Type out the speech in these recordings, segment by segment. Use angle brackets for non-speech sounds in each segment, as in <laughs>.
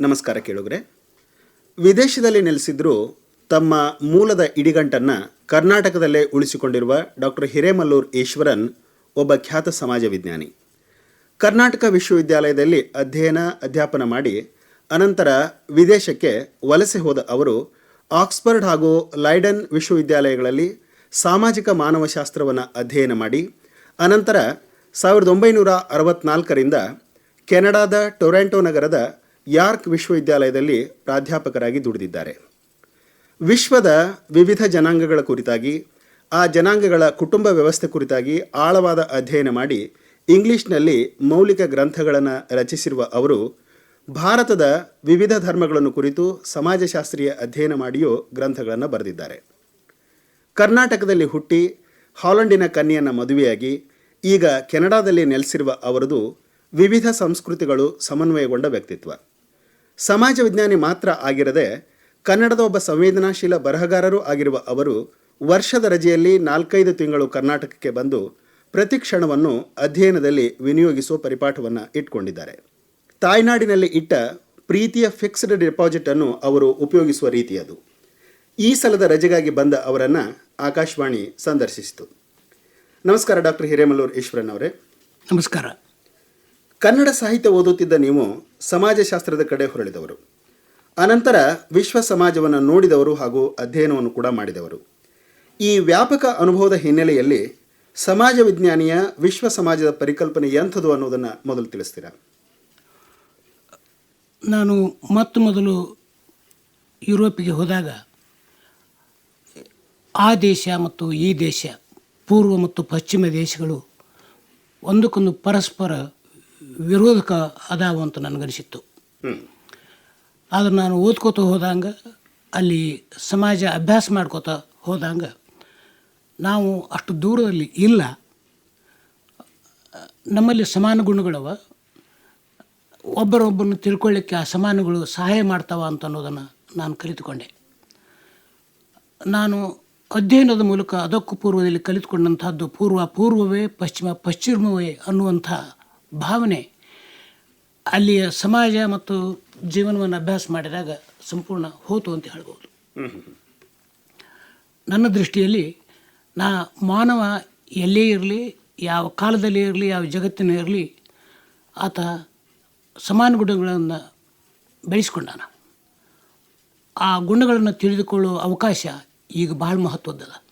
ನಮಸ್ಕಾರ ಕೇಳುಗರೆ. ವಿದೇಶದಲ್ಲಿ ನೆಲೆಸಿದ್ರೂ ತಮ್ಮ ಮೂಲದ ಇಡಿಗಂಟನ್ನು ಕರ್ನಾಟಕದಲ್ಲೇ ಉಳಿಸಿಕೊಂಡಿರುವ ಡಾಕ್ಟರ್ ಹಿರೇಮಲ್ಲೂರ್ ಈಶ್ವರನ್ ಒಬ್ಬ ಖ್ಯಾತ ಸಮಾಜ ವಿಜ್ಞಾನಿ. ಕರ್ನಾಟಕ ವಿಶ್ವವಿದ್ಯಾಲಯದಲ್ಲಿ ಅಧ್ಯಯನ, ಅಧ್ಯಾಪನ ಮಾಡಿ ಅನಂತರ ವಿದೇಶಕ್ಕೆ ವಲಸೆ ಹೋದ ಅವರು ಆಕ್ಸ್ಫರ್ಡ್ ಹಾಗೂ ಲೈಡನ್ ವಿಶ್ವವಿದ್ಯಾಲಯಗಳಲ್ಲಿ ಸಾಮಾಜಿಕ ಮಾನವಶಾಸ್ತ್ರವನ್ನು ಅಧ್ಯಯನ ಮಾಡಿ ಅನಂತರ ಸಾವಿರದ ಒಂಬೈನೂರ ಅರವತ್ನಾಲ್ಕರಿಂದ ಕೆನಡಾದ ಟೊರೆಂಟೋ ನಗರದ ಯಾರ್ಕ್ ವಿಶ್ವವಿದ್ಯಾಲಯದಲ್ಲಿ ಪ್ರಾಧ್ಯಾಪಕರಾಗಿ ದುಡಿದಿದ್ದಾರೆ. ವಿಶ್ವದ ವಿವಿಧ ಜನಾಂಗಗಳ ಕುರಿತಾಗಿ, ಆ ಜನಾಂಗಗಳ ಕುಟುಂಬ ವ್ಯವಸ್ಥೆ ಕುರಿತಾಗಿ ಆಳವಾದ ಅಧ್ಯಯನ ಮಾಡಿ ಇಂಗ್ಲಿಷ್ನಲ್ಲಿ ಮೌಲಿಕ ಗ್ರಂಥಗಳನ್ನು ರಚಿಸಿರುವ ಅವರು, ಭಾರತದ ವಿವಿಧ ಧರ್ಮಗಳನ್ನು ಕುರಿತು ಸಮಾಜಶಾಸ್ತ್ರೀಯ ಅಧ್ಯಯನ ಮಾಡಿಯೂ ಗ್ರಂಥಗಳನ್ನು ಬರೆದಿದ್ದಾರೆ. ಕರ್ನಾಟಕದಲ್ಲಿ ಹುಟ್ಟಿ ಹಾಲೆಂಡಿನ ಕನ್ಯೆಯನ್ನು ಮದುವೆಯಾಗಿ, ಈಗ ಕೆನಡಾದಲ್ಲಿ ನೆಲೆಸಿರುವ ಅವರದು ವಿವಿಧ ಸಂಸ್ಕೃತಿಗಳು ಸಮನ್ವಯಗೊಂಡ ವ್ಯಕ್ತಿತ್ವ. ಸಮಾಜ ವಿಜ್ಞಾನಿ ಮಾತ್ರ ಆಗಿರದೆ ಕನ್ನಡದ ಒಬ್ಬ ಸಂವೇದನಾಶೀಲ ಬರಹಗಾರರೂ ಆಗಿರುವ ಅವರು ವರ್ಷದ ರಜೆಯಲ್ಲಿ ನಾಲ್ಕೈದು ತಿಂಗಳು ಕರ್ನಾಟಕಕ್ಕೆ ಬಂದು ಪ್ರತಿ ಕ್ಷಣವನ್ನು ಅಧ್ಯಯನದಲ್ಲಿ ವಿನಿಯೋಗಿಸುವ ಪರಿಪಾಠವನ್ನು ಇಟ್ಕೊಂಡಿದ್ದಾರೆ. ತಾಯ್ನಾಡಿನಲ್ಲಿ ಇಟ್ಟ ಪ್ರೀತಿಯ ಫಿಕ್ಸ್ಡ್ ಡೆಪಾಸಿಟ್ ಅನ್ನು ಅವರು ಉಪಯೋಗಿಸುವ ರೀತಿ ಅದು. ಈ ಸಲದ ರಜೆಗಾಗಿ ಬಂದ ಅವರನ್ನು ಆಕಾಶವಾಣಿ ಸಂದರ್ಶಿಸಿತು. ನಮಸ್ಕಾರ ಡಾಕ್ಟರ್ ಹಿರೇಮಲ್ಲೂರು ಈಶ್ವರನ್ ಅವರೇ. ನಮಸ್ಕಾರ. ಕನ್ನಡ ಸಾಹಿತ್ಯ ಓದುತ್ತಿದ್ದ ನೀವು ಸಮಾಜಶಾಸ್ತ್ರದ ಕಡೆ ಹೊರಳಿದವರು. ಅನಂತರ ವಿಶ್ವ ಸಮಾಜವನ್ನು ನೋಡಿದವರು ಹಾಗೂ ಅಧ್ಯಯನವನ್ನು ಕೂಡ ಮಾಡಿದವರು. ಈ ವ್ಯಾಪಕ ಅನುಭವದ ಹಿನ್ನೆಲೆಯಲ್ಲಿ ಸಮಾಜ ವಿಜ್ಞಾನಿಯ ವಿಶ್ವ ಸಮಾಜದ ಪರಿಕಲ್ಪನೆ ಎಂಥದ್ದು ಅನ್ನೋದನ್ನು ಮೊದಲು ತಿಳಿಸ್ತೀರಾ? ನಾನು ಮೊತ್ತ ಮೊದಲು ಯುರೋಪಿಗೆ ಹೋದಾಗ ಆ ದೇಶ ಮತ್ತು ಈ ದೇಶ, ಪೂರ್ವ ಮತ್ತು ಪಶ್ಚಿಮ ದೇಶಗಳು ಒಂದಕ್ಕೊಂದು ಪರಸ್ಪರ ವಿರೋಧಕ ಅದಾವ ಅಂತ ನನಗನಿಸಿತ್ತು. ಆದರೆ ನಾನು ಓದ್ಕೋತ ಹೋದಂಗ, ಅಲ್ಲಿ ಸಮಾಜ ಅಭ್ಯಾಸ ಮಾಡ್ಕೋತ ಹೋದಂಗ, ನಾವು ಅಷ್ಟು ದೂರದಲ್ಲಿ ಇಲ್ಲ. ನಮ್ಮಲ್ಲಿ ಸಮಾನ ಗುಣಗಳವ. ಒಬ್ಬರೊಬ್ಬರನ್ನು ತಿಳ್ಕೊಳ್ಳಿಕ್ಕೆ ಆ ಸಮಾನಗಳು ಸಹಾಯ ಮಾಡ್ತಾವ ಅಂತ ಅನ್ನೋದನ್ನು ನಾನು ಕಲಿತುಕೊಂಡೆ. ನಾನು ಅಧ್ಯಯನದ ಮೂಲಕ ಅದಕ್ಕೂ ಪೂರ್ವದಲ್ಲಿ ಕಲಿತುಕೊಂಡಂತಹದ್ದು ಪೂರ್ವ ಪೂರ್ವವೇ ಪಶ್ಚಿಮ ಪಶ್ಚಿಮವೇ ಅನ್ನುವಂಥ ಭಾವನೆ ಅಲ್ಲಿಯ ಸಮಾಜ ಮತ್ತು ಜೀವನವನ್ನು ಅಭ್ಯಾಸ ಮಾಡಿದಾಗ ಸಂಪೂರ್ಣ ಹೋತು ಅಂತ ಹೇಳ್ಬೋದು. ನನ್ನ ದೃಷ್ಟಿಯಲ್ಲಿ ನಾ ಮಾನವ ಎಲ್ಲೇ ಇರಲಿ, ಯಾವ ಕಾಲದಲ್ಲಿ ಇರಲಿ, ಯಾವ ಜಗತ್ತಿನ ಇರಲಿ, ಆತ ಸಮಾನ ಗುಣಗಳನ್ನು ಬೆಳೆಸ್ಕೊಂಡಾನ ಆ ಗುಣಗಳನ್ನು ತಿಳಿದುಕೊಳ್ಳುವ ಅವಕಾಶ ಈಗ ಭಾಳ ಮಹತ್ವದ್ದದ.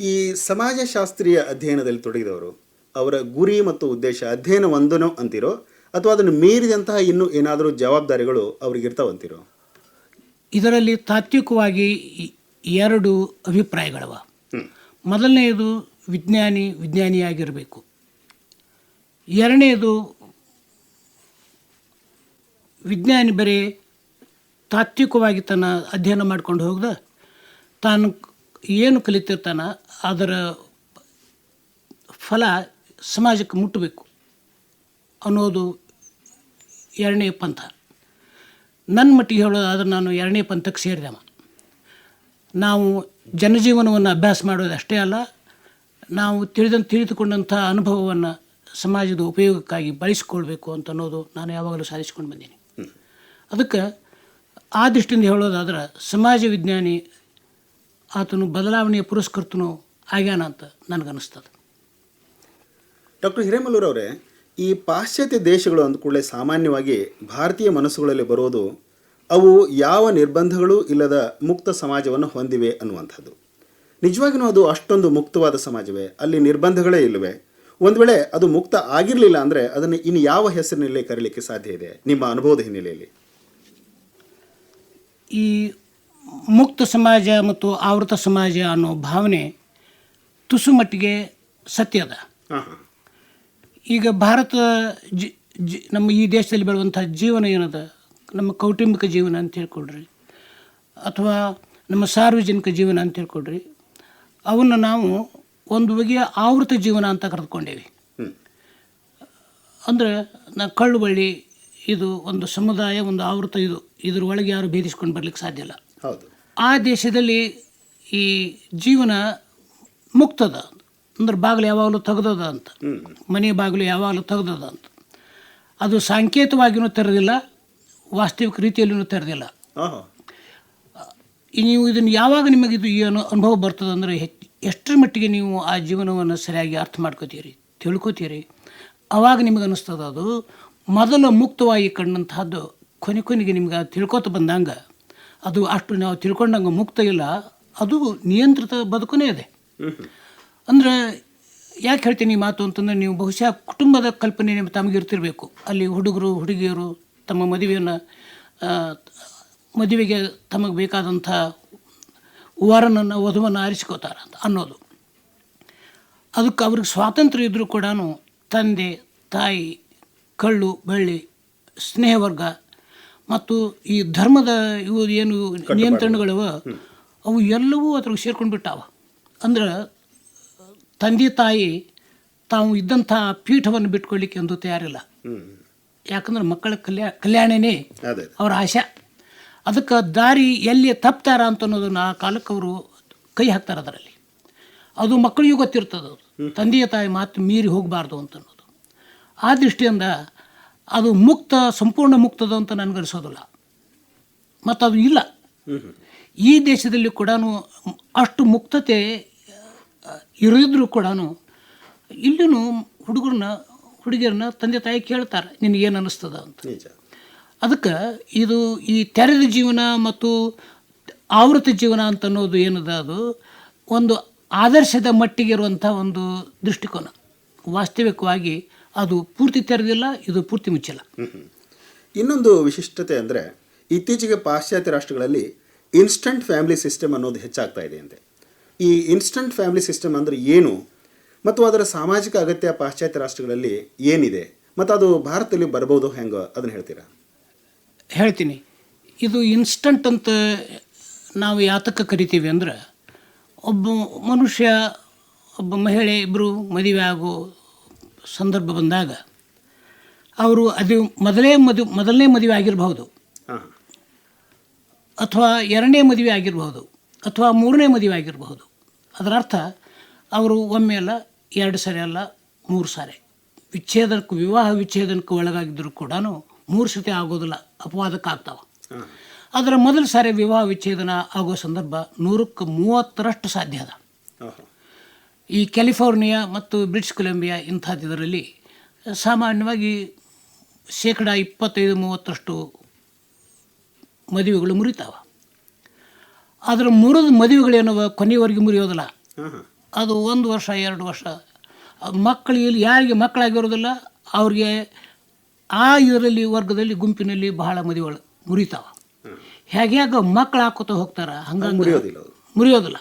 ಈ ಸಮಾಜಶಾಸ್ತ್ರೀಯ ಅಧ್ಯಯನದಲ್ಲಿ ತೊಡಗಿದವರು ಅವರ ಗುರಿ ಮತ್ತು ಉದ್ದೇಶ ಅಧ್ಯಯನ ಒಂದನೋ ಅಂತಿರೋ ಅಥವಾ ಅದನ್ನು ಮೀರಿದಂತಹ ಇನ್ನೂ ಏನಾದರೂ ಜವಾಬ್ದಾರಿಗಳು ಅವ್ರಿಗಿರ್ತಾವಂತೀರೋ ಇದರಲ್ಲಿ ತಾತ್ವಿಕವಾಗಿ ಎರಡು ಅಭಿಪ್ರಾಯಗಳವ. ಮೊದಲನೆಯದು ವಿಜ್ಞಾನಿ ವಿಜ್ಞಾನಿಯಾಗಿರಬೇಕು. ಎರಡನೆಯದು ವಿಜ್ಞಾನಿ ಬರೀ ತಾತ್ವಿಕವಾಗಿ ತನ್ನ ಅಧ್ಯಯನ ಮಾಡ್ಕೊಂಡು ಹೋಗ್ದ ತಾನು ಏನು ಕಲಿತಿರ್ತಾನ ಅದರ ಫಲ ಸಮಾಜಕ್ಕೆ ಮುಟ್ಟಬೇಕು ಅನ್ನೋದು ಎರಡನೇ ಪಂಥ. ನನ್ನ ಮಟ್ಟಿಗೆ ಹೇಳೋದಾದ್ರೆ ನಾನು ಎರಡನೇ ಪಂಥಕ್ಕೆ ಸೇರಿದವ ನಾವು ಜನಜೀವನವನ್ನು ಅಭ್ಯಾಸ ಮಾಡೋದು ಅಷ್ಟೇ ಅಲ್ಲ, ನಾವು ತಿಳಿದಂತ ತಿಳಿದುಕೊಂಡಂಥ ಅನುಭವವನ್ನು ಸಮಾಜದ ಉಪಯೋಗಕ್ಕಾಗಿ ಬಳಸಿಕೊಳ್ಬೇಕು ಅಂತ ಅನ್ನೋದು ನಾನು ಯಾವಾಗಲೂ ಸಾಧಿಸ್ಕೊಂಡು ಬಂದೀನಿ. ಅದಕ್ಕೆ ಆ ದೃಷ್ಟಿಯಿಂದ ಹೇಳೋದಾದ್ರೆ ಸಮಾಜ ವಿಜ್ಞಾನಿ ಆತನು ಬದಲಾವಣೆಯ ಪುರಸ್ಕೃತನೂ ಆಗ್ಯಾನ ಅಂತ ನನಗನ್ನಿಸ್ತದೆ. ಡಾಕ್ಟರ್ ಹಿರೇಮಲ್ಲೂರ್ ಅವರೇ ಈ ಪಾಶ್ಚಾತ್ಯ ದೇಶಗಳು ಅಂದ ಕೂಡಲೇ ಸಾಮಾನ್ಯವಾಗಿ ಭಾರತೀಯ ಮನಸ್ಸುಗಳಲ್ಲಿ ಬರೋದು ಅವು ಯಾವ ನಿರ್ಬಂಧಗಳು ಇಲ್ಲದ ಮುಕ್ತ ಸಮಾಜವನ್ನು ಹೊಂದಿವೆ ಅನ್ನುವಂಥದ್ದು. ನಿಜವಾಗಿಯೂ ಅದು ಅಷ್ಟೊಂದು ಮುಕ್ತವಾದ ಸಮಾಜವೇ? ಅಲ್ಲಿ ನಿರ್ಬಂಧಗಳೇ ಇಲ್ಲವೆ? ಒಂದು ವೇಳೆ ಅದು ಮುಕ್ತ ಆಗಿರಲಿಲ್ಲ ಅಂದರೆ ಅದನ್ನು ಇನ್ನು ಯಾವ ಹೆಸರಿನಲ್ಲಿ ಕರೀಲಿಕ್ಕೆ ಸಾಧ್ಯ ಇದೆ? ನಿಮ್ಮ ಅನುಭವದ ಹಿನ್ನೆಲೆಯಲ್ಲಿ. ಈ ಮುಕ್ತ ಸಮಾಜ ಮತ್ತು ಆವೃತ ಸಮಾಜ ಅನ್ನೋ ಭಾವನೆ ತುಸು ಮಟ್ಟಿಗೆ ಸತ್ಯದ. ಈಗ ಭಾರತ ಜಿ ಜಿ ನಮ್ಮ ಈ ದೇಶದಲ್ಲಿ ಬೆಳೆಯುವಂಥ ಜೀವನ ಏನದ? ನಮ್ಮ ಕೌಟುಂಬಿಕ ಜೀವನ ಅಂತ ಹೇಳ್ಕೊಡ್ರಿ. ಅಥವಾ ನಮ್ಮ ಸಾರ್ವಜನಿಕ ಜೀವನ ಅಂತ ಹೇಳ್ಕೊಡ್ರಿ. ಅವನ್ನು ನಾವು ಒಂದು ಬಗೆಯ ಆವೃತ ಜೀವನ ಅಂತ ಕರೆದುಕೊಂಡೇವಿ. ಅಂದರೆ ನಾ ಕಳ್ಳು ಬಳ್ಳಿ ಇದು ಒಂದು ಸಮುದಾಯ ಒಂದು ಆವೃತ ಇದು ಇದ್ರ ಒಳಗೆ ಯಾರು ಭೇದಿಸ್ಕೊಂಡು ಬರ್ಲಿಕ್ಕೆ ಸಾಧ್ಯ ಇಲ್ಲ. ಹೌದು. ಆ ದೇಶದಲ್ಲಿ ಈ ಜೀವನ ಮುಕ್ತದ. ಅಂದ್ರೆ ಬಾಗಿಲು ಯಾವಾಗಲೂ ತೆಗೆದದ ಅಂತ. ಮನೆ ಬಾಗಿಲು ಯಾವಾಗಲೂ ತೆಗೆದದ ಅಂತ. ಅದು ಸಾಂಕೇತವಾಗಿಯೂ ತೆರೆದಿಲ್ಲ ವಾಸ್ತವಿಕ ರೀತಿಯಲ್ಲೂ ತೆರೆದಿಲ್ಲ. ನೀವು ಇದನ್ನು ಯಾವಾಗ ನಿಮಗೆ ಇದು ಏನು ಅನು ಅನುಭವ ಬರ್ತದೆ ಅಂದರೆ ಹೆಚ್ ಎಷ್ಟರ ಮಟ್ಟಿಗೆ ನೀವು ಆ ಜೀವನವನ್ನು ಸರಿಯಾಗಿ ಅರ್ಥ ಮಾಡ್ಕೋತೀರಿ ತಿಳ್ಕೋತೀರಿ ಆವಾಗ ನಿಮಗೆ ಅನ್ನಿಸ್ತದೆ ಅದು. ಮೊದಲು ಮುಕ್ತವಾಗಿ ಕಂಡಂತಹದ್ದು ಕೊನೆ ಕೊನೆಗೆ ನಿಮ್ಗೆ ತಿಳ್ಕೊತ ಬಂದಂಗೆ ಅದು ಅಷ್ಟು ನಾವು ತಿಳ್ಕೊಂಡಂಗೆ ಮುಕ್ತ ಇಲ್ಲ ಅದು ನಿಯಂತ್ರಿತ ಬದುಕನೇ ಇದೆ. ಅಂದ್ರೆ ಯಾಕೆ ಹೇಳ್ತೀನಿ ಈ ಮಾತು ಅಂತಂದರೆ ನೀವು ಬಹುಶಃ ಕುಟುಂಬದ ಕಲ್ಪನೆ ತಮಗೆ ಇರ್ತಿರಬೇಕು ಅಲ್ಲಿ ಹುಡುಗರು ಹುಡುಗಿಯರು ತಮ್ಮ ಮದುವೆಯನ್ನು ಮದುವೆಗೆ ತಮಗೆ ಬೇಕಾದಂಥ ವರನನ್ನು ವಧುವನ್ನು ಆರಿಸ್ಕೋತಾರೆ ಅಂತ ಅನ್ನೋದು. ಅದಕ್ಕೆ ಅವ್ರಿಗೆ ಸ್ವಾತಂತ್ರ್ಯ ಇದ್ದರೂ ಕೂಡ ತಂದೆ ತಾಯಿ ಕಳ್ಳು ಬೆಳ್ಳಿ ಸ್ನೇಹವರ್ಗ ಮತ್ತು ಈ ಧರ್ಮದ ಇವು ಏನು ನಿಯಂತ್ರಣಗಳವ ಅವು ಎಲ್ಲವೂ ಅದ್ರಾಗ ಸೇರ್ಕೊಂಡು ಬಿಟ್ಟಾವ ಅಂದ್ರೆ ತಂದೆ ತಾಯಿ ತಾವು ಇದ್ದಂಥ ಪೀಠವನ್ನು ಬಿಟ್ಕೊಳ್ಳಿಕ್ಕೆ ಎಂದು ತಯಾರಿಲ್ಲ. ಯಾಕಂದ್ರೆ ಮಕ್ಕಳ ಕಲ್ಯಾ ಕಲ್ಯಾಣನೇ ಅವರ ಆಶೆ. ಅದಕ್ಕೆ ದಾರಿ ಎಲ್ಲಿ ತಪ್ತಾರ ಅಂತ ಅನ್ನೋದನ್ನು ಆ ಕಾಲಕ್ಕೆ ಅವರು ಕೈ ಹಾಕ್ತಾರೆ ಅದರಲ್ಲಿ. ಅದು ಮಕ್ಕಳಿಗೂ ಗೊತ್ತಿರ್ತದೆ ಅದು. ತಂದೆಯ ತಾಯಿ ಮಾತು ಮೀರಿ ಹೋಗಬಾರ್ದು ಅಂತ ಅನ್ನೋದು ಆ ದೃಷ್ಟಿಯಿಂದ ಅದು ಮುಕ್ತ ಸಂಪೂರ್ಣ ಮುಕ್ತದ ಅಂತ ನನಗನ್ಸೋದಿಲ್ಲ ಮತ್ತು ಅದು ಇಲ್ಲ. ಈ ದೇಶದಲ್ಲಿ ಕೂಡ ಅಷ್ಟು ಮುಕ್ತತೆ ಇರದಿದ್ರೂ ಕೂಡ ಇಲ್ಲೂ ಹುಡುಗರನ್ನ ಹುಡುಗಿಯರನ್ನ ತಂದೆ ತಾಯಿ ಕೇಳ್ತಾರೆ ನಿನಗೇನು ಅನ್ನಿಸ್ತದ ಅಂತ. ಅದಕ್ಕೆ ಇದು ಈ ತೆರೆದ ಜೀವನ ಮತ್ತು ಆವೃತ ಜೀವನ ಅಂತ ಅನ್ನೋದು ಏನದ ಅದು? ಒಂದು ಆದರ್ಶದ ಮಟ್ಟಿಗೆ ಇರುವಂಥ ಒಂದು ದೃಷ್ಟಿಕೋನ. ವಾಸ್ತವಿಕವಾಗಿ ಅದು ಪೂರ್ತಿ ತೆರೆದಿಲ್ಲ ಇದು ಪೂರ್ತಿ ಮುಚ್ಚಿಲ್ಲ. ಇನ್ನೊಂದು ವಿಶಿಷ್ಟತೆ ಅಂದರೆ ಇತ್ತೀಚೆಗೆ ಪಾಶ್ಚಾತ್ಯ ರಾಷ್ಟ್ರಗಳಲ್ಲಿ ಇನ್ಸ್ಟಂಟ್ ಫ್ಯಾಮಿಲಿ ಸಿಸ್ಟಮ್ ಅನ್ನೋದು ಹೆಚ್ಚಾಗ್ತಾ ಇದೆ ಅಂತೆ ಈ ಇನ್ಸ್ಟಂಟ್ ಫ್ಯಾಮಿಲಿ ಸಿಸ್ಟಮ್ ಅಂದರೆ ಏನು? ಮತ್ತು ಅದರ ಸಾಮಾಜಿಕ ಅಗತ್ಯ ಪಾಶ್ಚಾತ್ಯ ರಾಷ್ಟ್ರಗಳಲ್ಲಿ ಏನಿದೆ? ಮತ್ತು ಅದು ಭಾರತದಲ್ಲಿ ಬರ್ಬೋದು ಹೆಂಗೆ? ಅದನ್ನು ಹೇಳ್ತೀರಾ? ಹೇಳ್ತೀನಿ. ಇದು ಇನ್ಸ್ಟಂಟ್ ಅಂತ ನಾವು ಯಾತಕ್ಕೆ ಕರಿತೀವಿ ಅಂದ್ರೆ ಒಬ್ಬ ಮನುಷ್ಯ ಒಬ್ಬ ಮಹಿಳೆ ಇಬ್ಬರು ಮದುವೆ ಆಗೋ ಸಂದರ್ಭ ಬಂದಾಗ ಅವರು ಅದು ಮೊದಲೇ ಮದುವೆ ಮೊದಲನೇ ಮದುವೆ ಆಗಿರಬಹುದು. ಹಾಂ. ಅಥವಾ ಎರಡನೇ ಮದುವೆ ಆಗಿರಬಹುದು. ಅಥವಾ ಮೂರನೇ ಮದುವೆ ಆಗಿರಬಹುದು ಅದರ ಅರ್ಥ ಅವರು ಒಮ್ಮೆ ಅಲ್ಲ ಎರಡು ಸಾರಿ ಅಲ್ಲ ಮೂರು ಸಾರಿ. ವಿಚ್ಛೇದನಕ್ಕೂ ವಿವಾಹ ವಿಚ್ಛೇದನಕ್ಕೂ ಒಳಗಾಗಿದ್ದರೂ ಕೂಡ ಮೂರು ಸತಿ ಆಗೋದಿಲ್ಲ ಅಪವಾದಕ್ಕೆ ಆಗ್ತಾವೆ. ಅದರ ಮೊದಲ ಸಾರಿ ವಿವಾಹ ವಿಚ್ಛೇದನ ಆಗೋ ಸಂದರ್ಭ ನೂರಕ್ಕೆ ಮೂವತ್ತರಷ್ಟು ಸಾಧ್ಯ ಅದ. ಈ ಕ್ಯಾಲಿಫೋರ್ನಿಯಾ ಮತ್ತು ಬ್ರಿಟಿಷ್ ಕೊಲಂಬಿಯಾ ಇಂಥದ್ದಿದರಲ್ಲಿ ಸಾಮಾನ್ಯವಾಗಿ ಶೇಕಡ ಇಪ್ಪತ್ತೈದು ಮೂವತ್ತರಷ್ಟು ಮದುವೆಗಳು ಮುರಿತಾವೆ. ಅದರ ಮುರಿದ ಮದುವೆಗಳೇನವ? ಕೊನೆಯವರೆಗೆ ಮುರಿಯೋದಿಲ್ಲ. ಅದು ಒಂದು ವರ್ಷ ಎರಡು ವರ್ಷ. ಮಕ್ಕಳಿಗೆ ಯಾರಿಗೆ ಮಕ್ಕಳಾಗಿರೋದಿಲ್ಲ ಅವ್ರಿಗೆ ಆ ಇದರಲ್ಲಿ ವರ್ಗದಲ್ಲಿ ಗುಂಪಿನಲ್ಲಿ ಬಹಳ ಮದುವೆಗಳು ಮುರಿತಾವೆ. ಹೇಗೆ ಹೇಗೆ ಮಕ್ಕಳು ಹಾಕೋತ ಹೋಗ್ತಾರೆ ಹಂಗಂಗೆ ಮುರಿಯೋದಿಲ್ಲ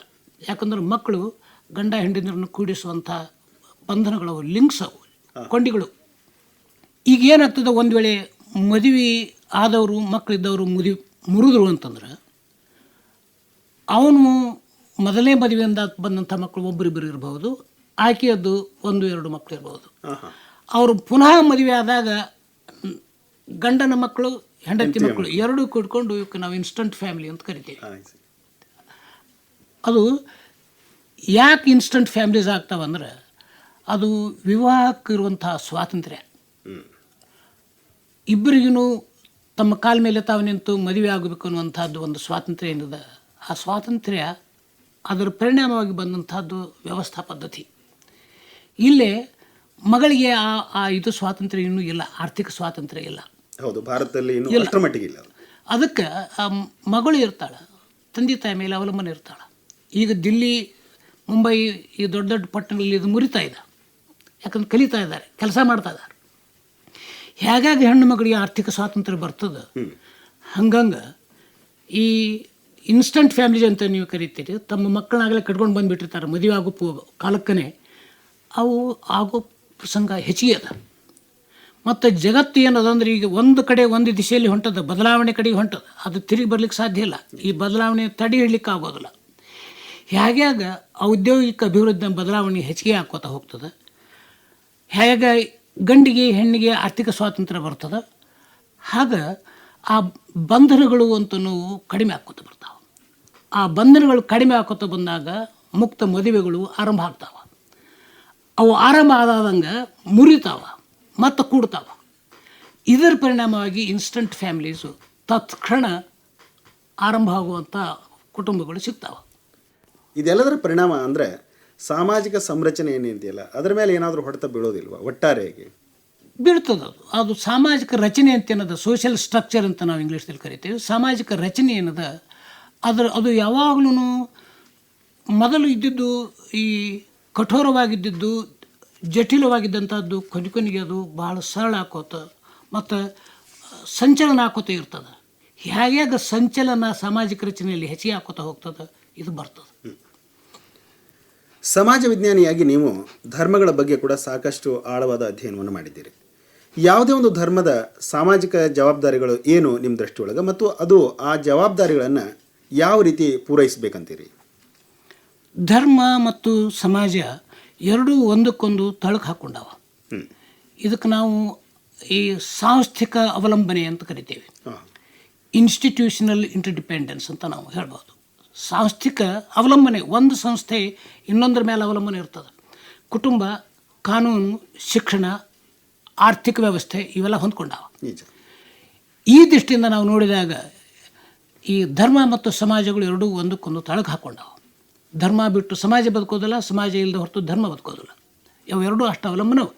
ಯಾಕಂದ್ರೆ ಮಕ್ಕಳು ಗಂಡ ಹೆಂಡಿನ ಕೂಡಿಸುವಂಥ ಬಂಧನಗಳು ಲಿಂಕ್ಸ್ ಅವು ಕೊಂಡಿಗಳು. ಈಗ ಏನಾಗ್ತದೆ ಒಂದು ವೇಳೆ ಮದುವೆ ಆದವರು ಮಕ್ಕಳಿದ್ದವರು ಮುದಿ ಮುರಿದ್ರು ಅಂತಂದ್ರೆ ಅವನು ಮೊದಲನೇ ಮದುವೆಯಿಂದ ಬಂದಂಥ ಮಕ್ಕಳು ಒಬ್ಬರಿಬ್ಬರು ಇರಬಹುದು ಆಕೆಯದ್ದು ಒಂದು ಎರಡು ಮಕ್ಕಳು ಇರಬಹುದು. ಅವರು ಪುನಃ ಮದುವೆ ಆದಾಗ ಗಂಡನ ಮಕ್ಕಳು ಹೆಂಡತಿ ಮಕ್ಕಳು ಎರಡೂ ಕೂಡ್ಕೊಂಡು ಇವಕ್ಕೆ ನಾವು ಇನ್ಸ್ಟಂಟ್ ಫ್ಯಾಮಿಲಿ ಅಂತ ಕರಿತೀವಿ. ಅದು ಯಾಕೆ ಇನ್ಸ್ಟಂಟ್ ಫ್ಯಾಮಿಲೀಸ್ ಆಗ್ತಾವಂದ್ರೆ ಅದು ವಿವಾಹಕ್ಕಿರುವಂತಹ ಸ್ವಾತಂತ್ರ್ಯ. ಹ್ಞೂ ಇಬ್ಬರಿಗೂ ತಮ್ಮ ಕಾಲ ಮೇಲೆ ತಾವು ನಿಂತು ಮದುವೆ ಆಗಬೇಕು ಅನ್ನುವಂಥದ್ದು ಒಂದು ಸ್ವಾತಂತ್ರ್ಯ ಏನಿದೆ ಆ ಸ್ವಾತಂತ್ರ್ಯ ಅದರ ಪರಿಣಾಮವಾಗಿ ಬಂದಂಥದ್ದು ವ್ಯವಸ್ಥಾ ಪದ್ಧತಿ. ಇಲ್ಲೇ ಮಗಳಿಗೆ ಆ ಆ ಇದು ಸ್ವಾತಂತ್ರ್ಯ ಇನ್ನೂ ಇಲ್ಲ ಆರ್ಥಿಕ ಸ್ವಾತಂತ್ರ್ಯ ಇಲ್ಲ. ಹೌದು ಭಾರತದಲ್ಲಿ ಇನ್ನೂ ಮಟ್ಟಿಗೆ ಇಲ್ಲ. ಅದಕ್ಕೆ ಆ ಮಗಳು ಇರ್ತಾಳೆ ತಂದೆ ತಾಯಿ ಮೇಲೆ ಅವಲಂಬನೆ ಇರ್ತಾಳೆ. ಈಗ ದಿಲ್ಲಿ ಮುಂಬೈ ಈ ದೊಡ್ಡ ದೊಡ್ಡ ಪಟ್ಟಣಗಳಲ್ಲಿ ಇದು ಮುರಿತಾ ಇದೆ. ಯಾಕಂದ್ರೆ ಕಲಿತಾ ಇದ್ದಾರೆ ಕೆಲಸ ಮಾಡ್ತಾ ಇದ್ದಾರೆ. ಹೇಗಾಗಿ ಹೆಣ್ಣು ಮಗಳಿಗೆ ಆರ್ಥಿಕ ಸ್ವಾತಂತ್ರ್ಯ ಬರ್ತದೆ. ಹಂಗಂಗೆ ಈ ಇನ್ಸ್ಟಂಟ್ ಫ್ಯಾಮಿಲಿ ಅಂತ ನೀವು ಕರಿತೀರಿ, ತಮ್ಮ ಮಕ್ಕಳನ್ನಾಗಲೇ ಕಟ್ಕೊಂಡು ಬಂದುಬಿಟ್ಟಿರ್ತಾರೆ, ಮದುವೆ ಆಗೋ ಕಾಲಕ್ಕನೇ, ಅವು ಆಗೋ ಪ್ರಸಂಗ ಹೆಚ್ಚಿಗೆ ಅದ. ಮತ್ತು ಜಗತ್ತು ಏನದ ಅಂದ್ರೆ ಈಗ ಒಂದು ಕಡೆ ಒಂದು ದಿಶೆಯಲ್ಲಿ ಹೊಂಟದ, ಬದಲಾವಣೆ ಕಡೆಗೆ ಹೊಂಟದ, ಅದು ತಿರುಗಿ ಬರ್ಲಿಕ್ಕೆ ಸಾಧ್ಯ ಇಲ್ಲ. ಈ ಬದಲಾವಣೆ ತಡೆ ಹಿಡ್ಲಿಕ್ಕೆ ಆಗೋದಿಲ್ಲ. ಹೇಗ್ಯಾಗ ಔದ್ಯೋಗಿಕ ಅಭಿವೃದ್ಧಿ ಬದಲಾವಣೆ ಹೆಚ್ಚಿಗೆ ಹಾಕೋತ ಹೋಗ್ತದೆ. ಹೇಗೆ ಗಂಡಿಗೆ ಹೆಣ್ಣಿಗೆ ಆರ್ಥಿಕ ಸ್ವಾತಂತ್ರ್ಯ ಬರ್ತದೆ. ಆಗ ಆ ಬಂಧನಗಳು ಅಂತನೂ ಕಡಿಮೆ ಆಕೋತ ಬರ್ತಾವೆ. ಆ ಬಂಧನಗಳು ಕಡಿಮೆ ಆಕೋತ ಬಂದಾಗ ಮುಕ್ತ ಮದುವೆಗಳು ಆರಂಭ ಆಗ್ತಾವ. ಅವು ಆರಂಭ ಆದಂಗೆ ಮುರಿತಾವ ಮತ್ತು ಕೂಡ್ತಾವ. ಇದರ ಪರಿಣಾಮವಾಗಿ ಇನ್ಸ್ಟಂಟ್ ಫ್ಯಾಮಿಲೀಸು ತತ್ಕ್ಷಣ ಆರಂಭ ಆಗುವಂಥ ಕುಟುಂಬಗಳು ಸಿಗ್ತಾವೆ. ಇದೆಲ್ಲದರ ಪರಿಣಾಮ ಅಂದರೆ ಸಾಮಾಜಿಕ ಸಂರಚನೆ ಏನಿದೆಯಲ್ಲ, ಅದರ ಮೇಲೆ ಏನಾದರೂ ಹೊಡೆತ ಬೀಳೋದಿಲ್ವ? ಒಟ್ಟಾರೆಯಾಗಿ. ಬೀಳ್ತದೆ. ಅದು ಸಾಮಾಜಿಕ ರಚನೆ ಅಂತ ಏನದ ಸೋಷಿಯಲ್ ಸ್ಟ್ರಕ್ಚರ್ ಅಂತ ನಾವು ಇಂಗ್ಲೀಷ್ದಲ್ಲಿ ಕರಿತೇವೆ. ಸಾಮಾಜಿಕ ರಚನೆ ಏನದ, ಅದರ, ಅದು ಯಾವಾಗಲೂ ಮೊದಲು ಇದ್ದಿದ್ದು ಈ ಕಠೋರವಾಗಿದ್ದಿದ್ದು ಜಟಿಲವಾಗಿದ್ದಂಥದ್ದು ಕೊನೆ ಕೊನೆಗೆ ಅದು ಭಾಳ ಸರಳ ಹಾಕೋತ ಮತ್ತು ಸಂಚಲನ ಹಾಕೋತ ಇರ್ತದೆ. ಹೇಗೆ ಸಂಚಲನ ಸಾಮಾಜಿಕ ರಚನೆಯಲ್ಲಿ ಹೆಚ್ಚಿಗೆ ಹಾಕೋತ ಹೋಗ್ತದೆ, ಇದು ಬರ್ತದೆ. ಸಮಾಜ ವಿಜ್ಞಾನಿಯಾಗಿ ನೀವು ಧರ್ಮಗಳ ಬಗ್ಗೆ ಕೂಡ ಸಾಕಷ್ಟು ಆಳವಾದ ಅಧ್ಯಯನವನ್ನು ಮಾಡಿದ್ದೀರಿ. ಯಾವುದೇ ಒಂದು ಧರ್ಮದ ಸಾಮಾಜಿಕ ಜವಾಬ್ದಾರಿಗಳು ಏನು ನಿಮ್ಮ ದೃಷ್ಟಿಯೊಳಗೆ? ಮತ್ತು ಅದು ಆ ಜವಾಬ್ದಾರಿಗಳನ್ನು ಯಾವ ರೀತಿ ಪೂರೈಸಬೇಕಂತೀರಿ? ಧರ್ಮ ಮತ್ತು ಸಮಾಜ ಎರಡೂ ಒಂದಕ್ಕೊಂದು ತಳಕು ಹಾಕ್ಕೊಂಡವ. ಇದಕ್ಕೆ ನಾವು ಈ ಸಾಂಸ್ಥಿಕ ಅವಲಂಬನೆ ಅಂತ ಕರಿತೇವೆ. ಇನ್ಸ್ಟಿಟ್ಯೂಷನಲ್ ಇಂಟರ್ಡಿಪೆಂಡೆನ್ಸ್ ಅಂತ ನಾವು ಹೇಳ್ಬೋದು. ಸಾಂಸ್ಥಿಕ ಅವಲಂಬನೆ ಒಂದು ಸಂಸ್ಥೆ ಇನ್ನೊಂದರ ಮೇಲೆ ಅವಲಂಬನೆ ಇರ್ತದೆ. ಕುಟುಂಬ ಕಾನೂನು ಶಿಕ್ಷಣ ಆರ್ಥಿಕ ವ್ಯವಸ್ಥೆ ಇವೆಲ್ಲ ಹೊಂದ್ಕೊಂಡಾವ. ಈ ದೃಷ್ಟಿಯಿಂದ ನಾವು ನೋಡಿದಾಗ ಈ ಧರ್ಮ ಮತ್ತು ಸಮಾಜಗಳು ಎರಡೂ ಒಂದಕ್ಕೊಂದು ತಳಕು ಹಾಕ್ಕೊಂಡವು ಧರ್ಮ ಬಿಟ್ಟು ಸಮಾಜ ಬದುಕೋದಿಲ್ಲ ಸಮಾಜ ಇಲ್ಲದ ಹೊರತು ಧರ್ಮ ಬದುಕೋದಿಲ್ಲ. ಇವು ಎರಡೂ ಅಷ್ಟು ಅವಲಂಬನವು.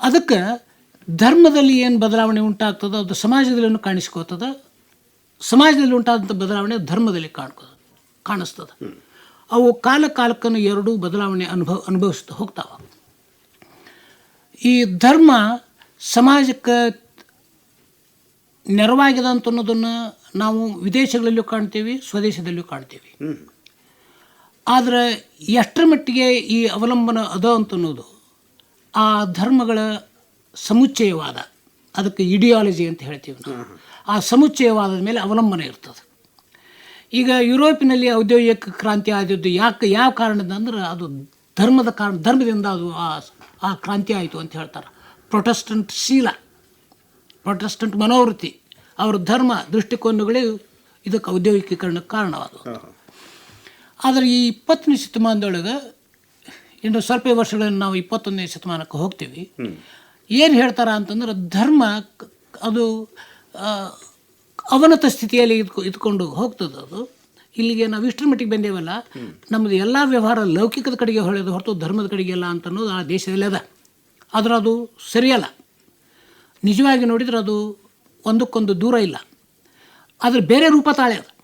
ಅದಕ್ಕೆ ಧರ್ಮದಲ್ಲಿ ಏನು ಬದಲಾವಣೆ ಉಂಟಾಗ್ತದೋ ಅದು ಸಮಾಜದಲ್ಲೂ ಕಾಣಿಸ್ಕೋತದ ಸಮಾಜದಲ್ಲಿ ಉಂಟಾದಂಥ ಬದಲಾವಣೆ ಧರ್ಮದಲ್ಲಿ ಕಾಣ್ಕೋ ಕಾಣಿಸ್ತದೆ. ಅವು ಕಾಲ ಕಾಲಕ್ಕನ್ನು ಎರಡೂ ಬದಲಾವಣೆ ಅನುಭವ ಅನುಭವಿಸ್ತಾ ಹೋಗ್ತಾವ. ಈ ಧರ್ಮ ಸಮಾಜಕ್ಕೆ ನೆರವಾಗಿದೆ ಅಂತ ಅನ್ನೋದನ್ನು ನಾವು ವಿದೇಶಗಳಲ್ಲೂ ಕಾಣ್ತೀವಿ ಸ್ವದೇಶದಲ್ಲೂ ಕಾಣ್ತೀವಿ. ಆದರೆ ಎಷ್ಟರ ಮಟ್ಟಿಗೆ ಈ ಅವಲಂಬನ ಅದ ಅಂತ ಅನ್ನೋದು ಆ ಧರ್ಮಗಳ ಸಮುಚ್ಚಯವಾದ ಅದಕ್ಕೆ ಇಡಿಯಾಲಜಿ ಅಂತ ಹೇಳ್ತೀವಿ ನಾವು. ಆ ಸಮುಚ್ಚಯವಾದದ ಮೇಲೆ ಅವಲಂಬನೆ ಇರ್ತದೆ. ಈಗ ಯುರೋಪಿನಲ್ಲಿ ಔದ್ಯೋಗಿಕ ಕ್ರಾಂತಿ ಆದದ್ದು ಯಾಕೆ ಯಾವ ಕಾರಣದಿಂದ ಅಂದ್ರೆ ಅದು ಧರ್ಮದ ಕಾರಣ ಧರ್ಮದಿಂದ ಅದು ಆ ಆ ಕ್ರಾಂತಿ ಆಯಿತು ಅಂತ ಹೇಳ್ತಾರೆ. ಪ್ರೊಟೆಸ್ಟೆಂಟ್ ಶೀಲ ಪ್ರೊಟೆಸ್ಟೆಂಟ್ ಮನೋವೃತ್ತಿ ಅವರ ಧರ್ಮ ದೃಷ್ಟಿಕೋನಗಳೇ ಇದಕ್ಕೆ ಔದ್ಯೋಗಿಕೀಕರಣಕ್ಕೆ ಕಾರಣವಾದವು ಆದರೆ ಈ ಇಪ್ಪತ್ತನೇ ಶತಮಾನದೊಳಗೆ ಇನ್ನು ಸ್ವಲ್ಪ ವರ್ಷಗಳಲ್ಲಿ ನಾವು ಇಪ್ಪತ್ತೊಂದನೇ ಶತಮಾನಕ್ಕೆ ಹೋಗ್ತೀವಿ. ಏನು ಹೇಳ್ತಾರೆ ಅಂತಂದ್ರೆ ಧರ್ಮ ಅದು ಅವನತ ಸ್ಥಿತಿಯಲ್ಲಿ ಇದ್ಕೊ ಇದ್ಕೊಂಡು ಹೋಗ್ತದೆ ಅದು ಇಲ್ಲಿಗೆ ನಾವು ಇಷ್ಟರ ಮಟ್ಟಿಗೆ ಬಂದೇವಲ್ಲ ನಮ್ಮದು ಎಲ್ಲ ವ್ಯವಹಾರ ಲೌಕಿಕದ ಕಡೆಗೆ ಹೊಳೆದು ಹೊರತು ಧರ್ಮದ ಕಡೆಗೆ ಅಲ್ಲ ಅಂತ ಅನ್ನೋದು ಆ ದೇಶದಲ್ಲಿ ಅದ. ಆದ್ರೆ ಅದು ಸರಿಯಲ್ಲ. ನಿಜವಾಗಿ ನೋಡಿದ್ರೆ ಅದು ಒಂದಕ್ಕೊಂದು ದೂರ ಇಲ್ಲ. ಆದರೆ ಬೇರೆ ರೂಪ ತಾಳೆ ಅದು.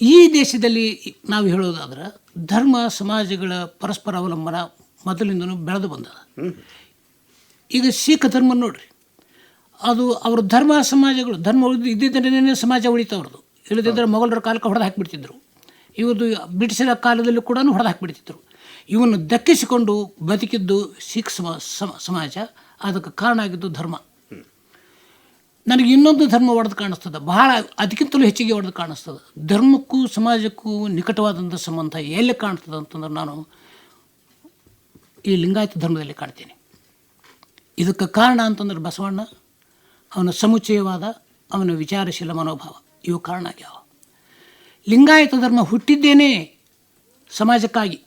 ಈ ದೇಶದಲ್ಲಿ ನಾವು ಹೇಳೋದಾದ್ರೆ ಧರ್ಮ, ಸಮಾಜಗಳ ಪರಸ್ಪರ ಅವಲಂಬನ ಮೊದಲಿಂದನೂ ಬೆಳೆದು ಬಂದದ. ಈಗ ಸಿಖ್ ಧರ್ಮ ನೋಡ್ರಿ. ಅದು ಅವ್ರ ಧರ್ಮ, ಸಮಾಜಗಳು, ಧರ್ಮ ಉಳಿದು ಇದ್ದಿದ್ದನೇ ಸಮಾಜ ಉಳಿತು ಇಲ್ಲದಿದ್ದರೆ ಮೊಘಲರ ಕಾಲಕ್ಕೆ ಹೊಡೆದು ಹಾಕಿಬಿಡ್ತಿದ್ರು. ಇವ್ರದ್ದು ಬ್ರಿಟಿಷರ ಕಾಲದಲ್ಲೂ ಕೂಡ ಹೊಡೆದು ಹಾಕಿಬಿಡ್ತಿದ್ರು. ಇವನ್ನು ದಕ್ಕಿಸಿಕೊಂಡು ಬದುಕಿದ್ದು ಸಿಖ್ ಸಮ ಸಮ- ಸಮಾಜ ಅದಕ್ಕೆ ಕಾರಣ ಆಗಿದ್ದು ಧರ್ಮ. ನನಗೆ ಇನ್ನೊಂದು ಧರ್ಮ ಒಡೆದು ಕಾಣಿಸ್ತದೆ. ಬಹಳ ಅದಕ್ಕಿಂತಲೂ ಹೆಚ್ಚಿಗೆ ಒಡೆದು ಕಾಣಿಸ್ತದೆ. ಧರ್ಮಕ್ಕೂ ಸಮಾಜಕ್ಕೂ ನಿಕಟವಾದಂಥ ಸಂಬಂಧ ಎಲ್ಲಿ ಕಾಣ್ತದೆ ಅಂತಂದ್ರೆ ನಾನು ಈ ಲಿಂಗಾಯತ ಧರ್ಮದಲ್ಲಿ ಕಾಣ್ತೀನಿ. ಇದಕ್ಕೆ ಕಾರಣ ಅಂತಂದ್ರೆ ಬಸವಣ್ಣ ಅವನ ಸಮುಚ್ಚಯವಾದ ಅವನ ವಿಚಾರಶೀಲ ಮನೋಭಾವ. ಇವು ಕಾರಣ ಆಗ್ಯಾವ. ಲಿಂಗಾಯತ ಧರ್ಮ ಹುಟ್ಟಿದ್ದೇನೆ ಸಮಾಜಕ್ಕಾಗಿ.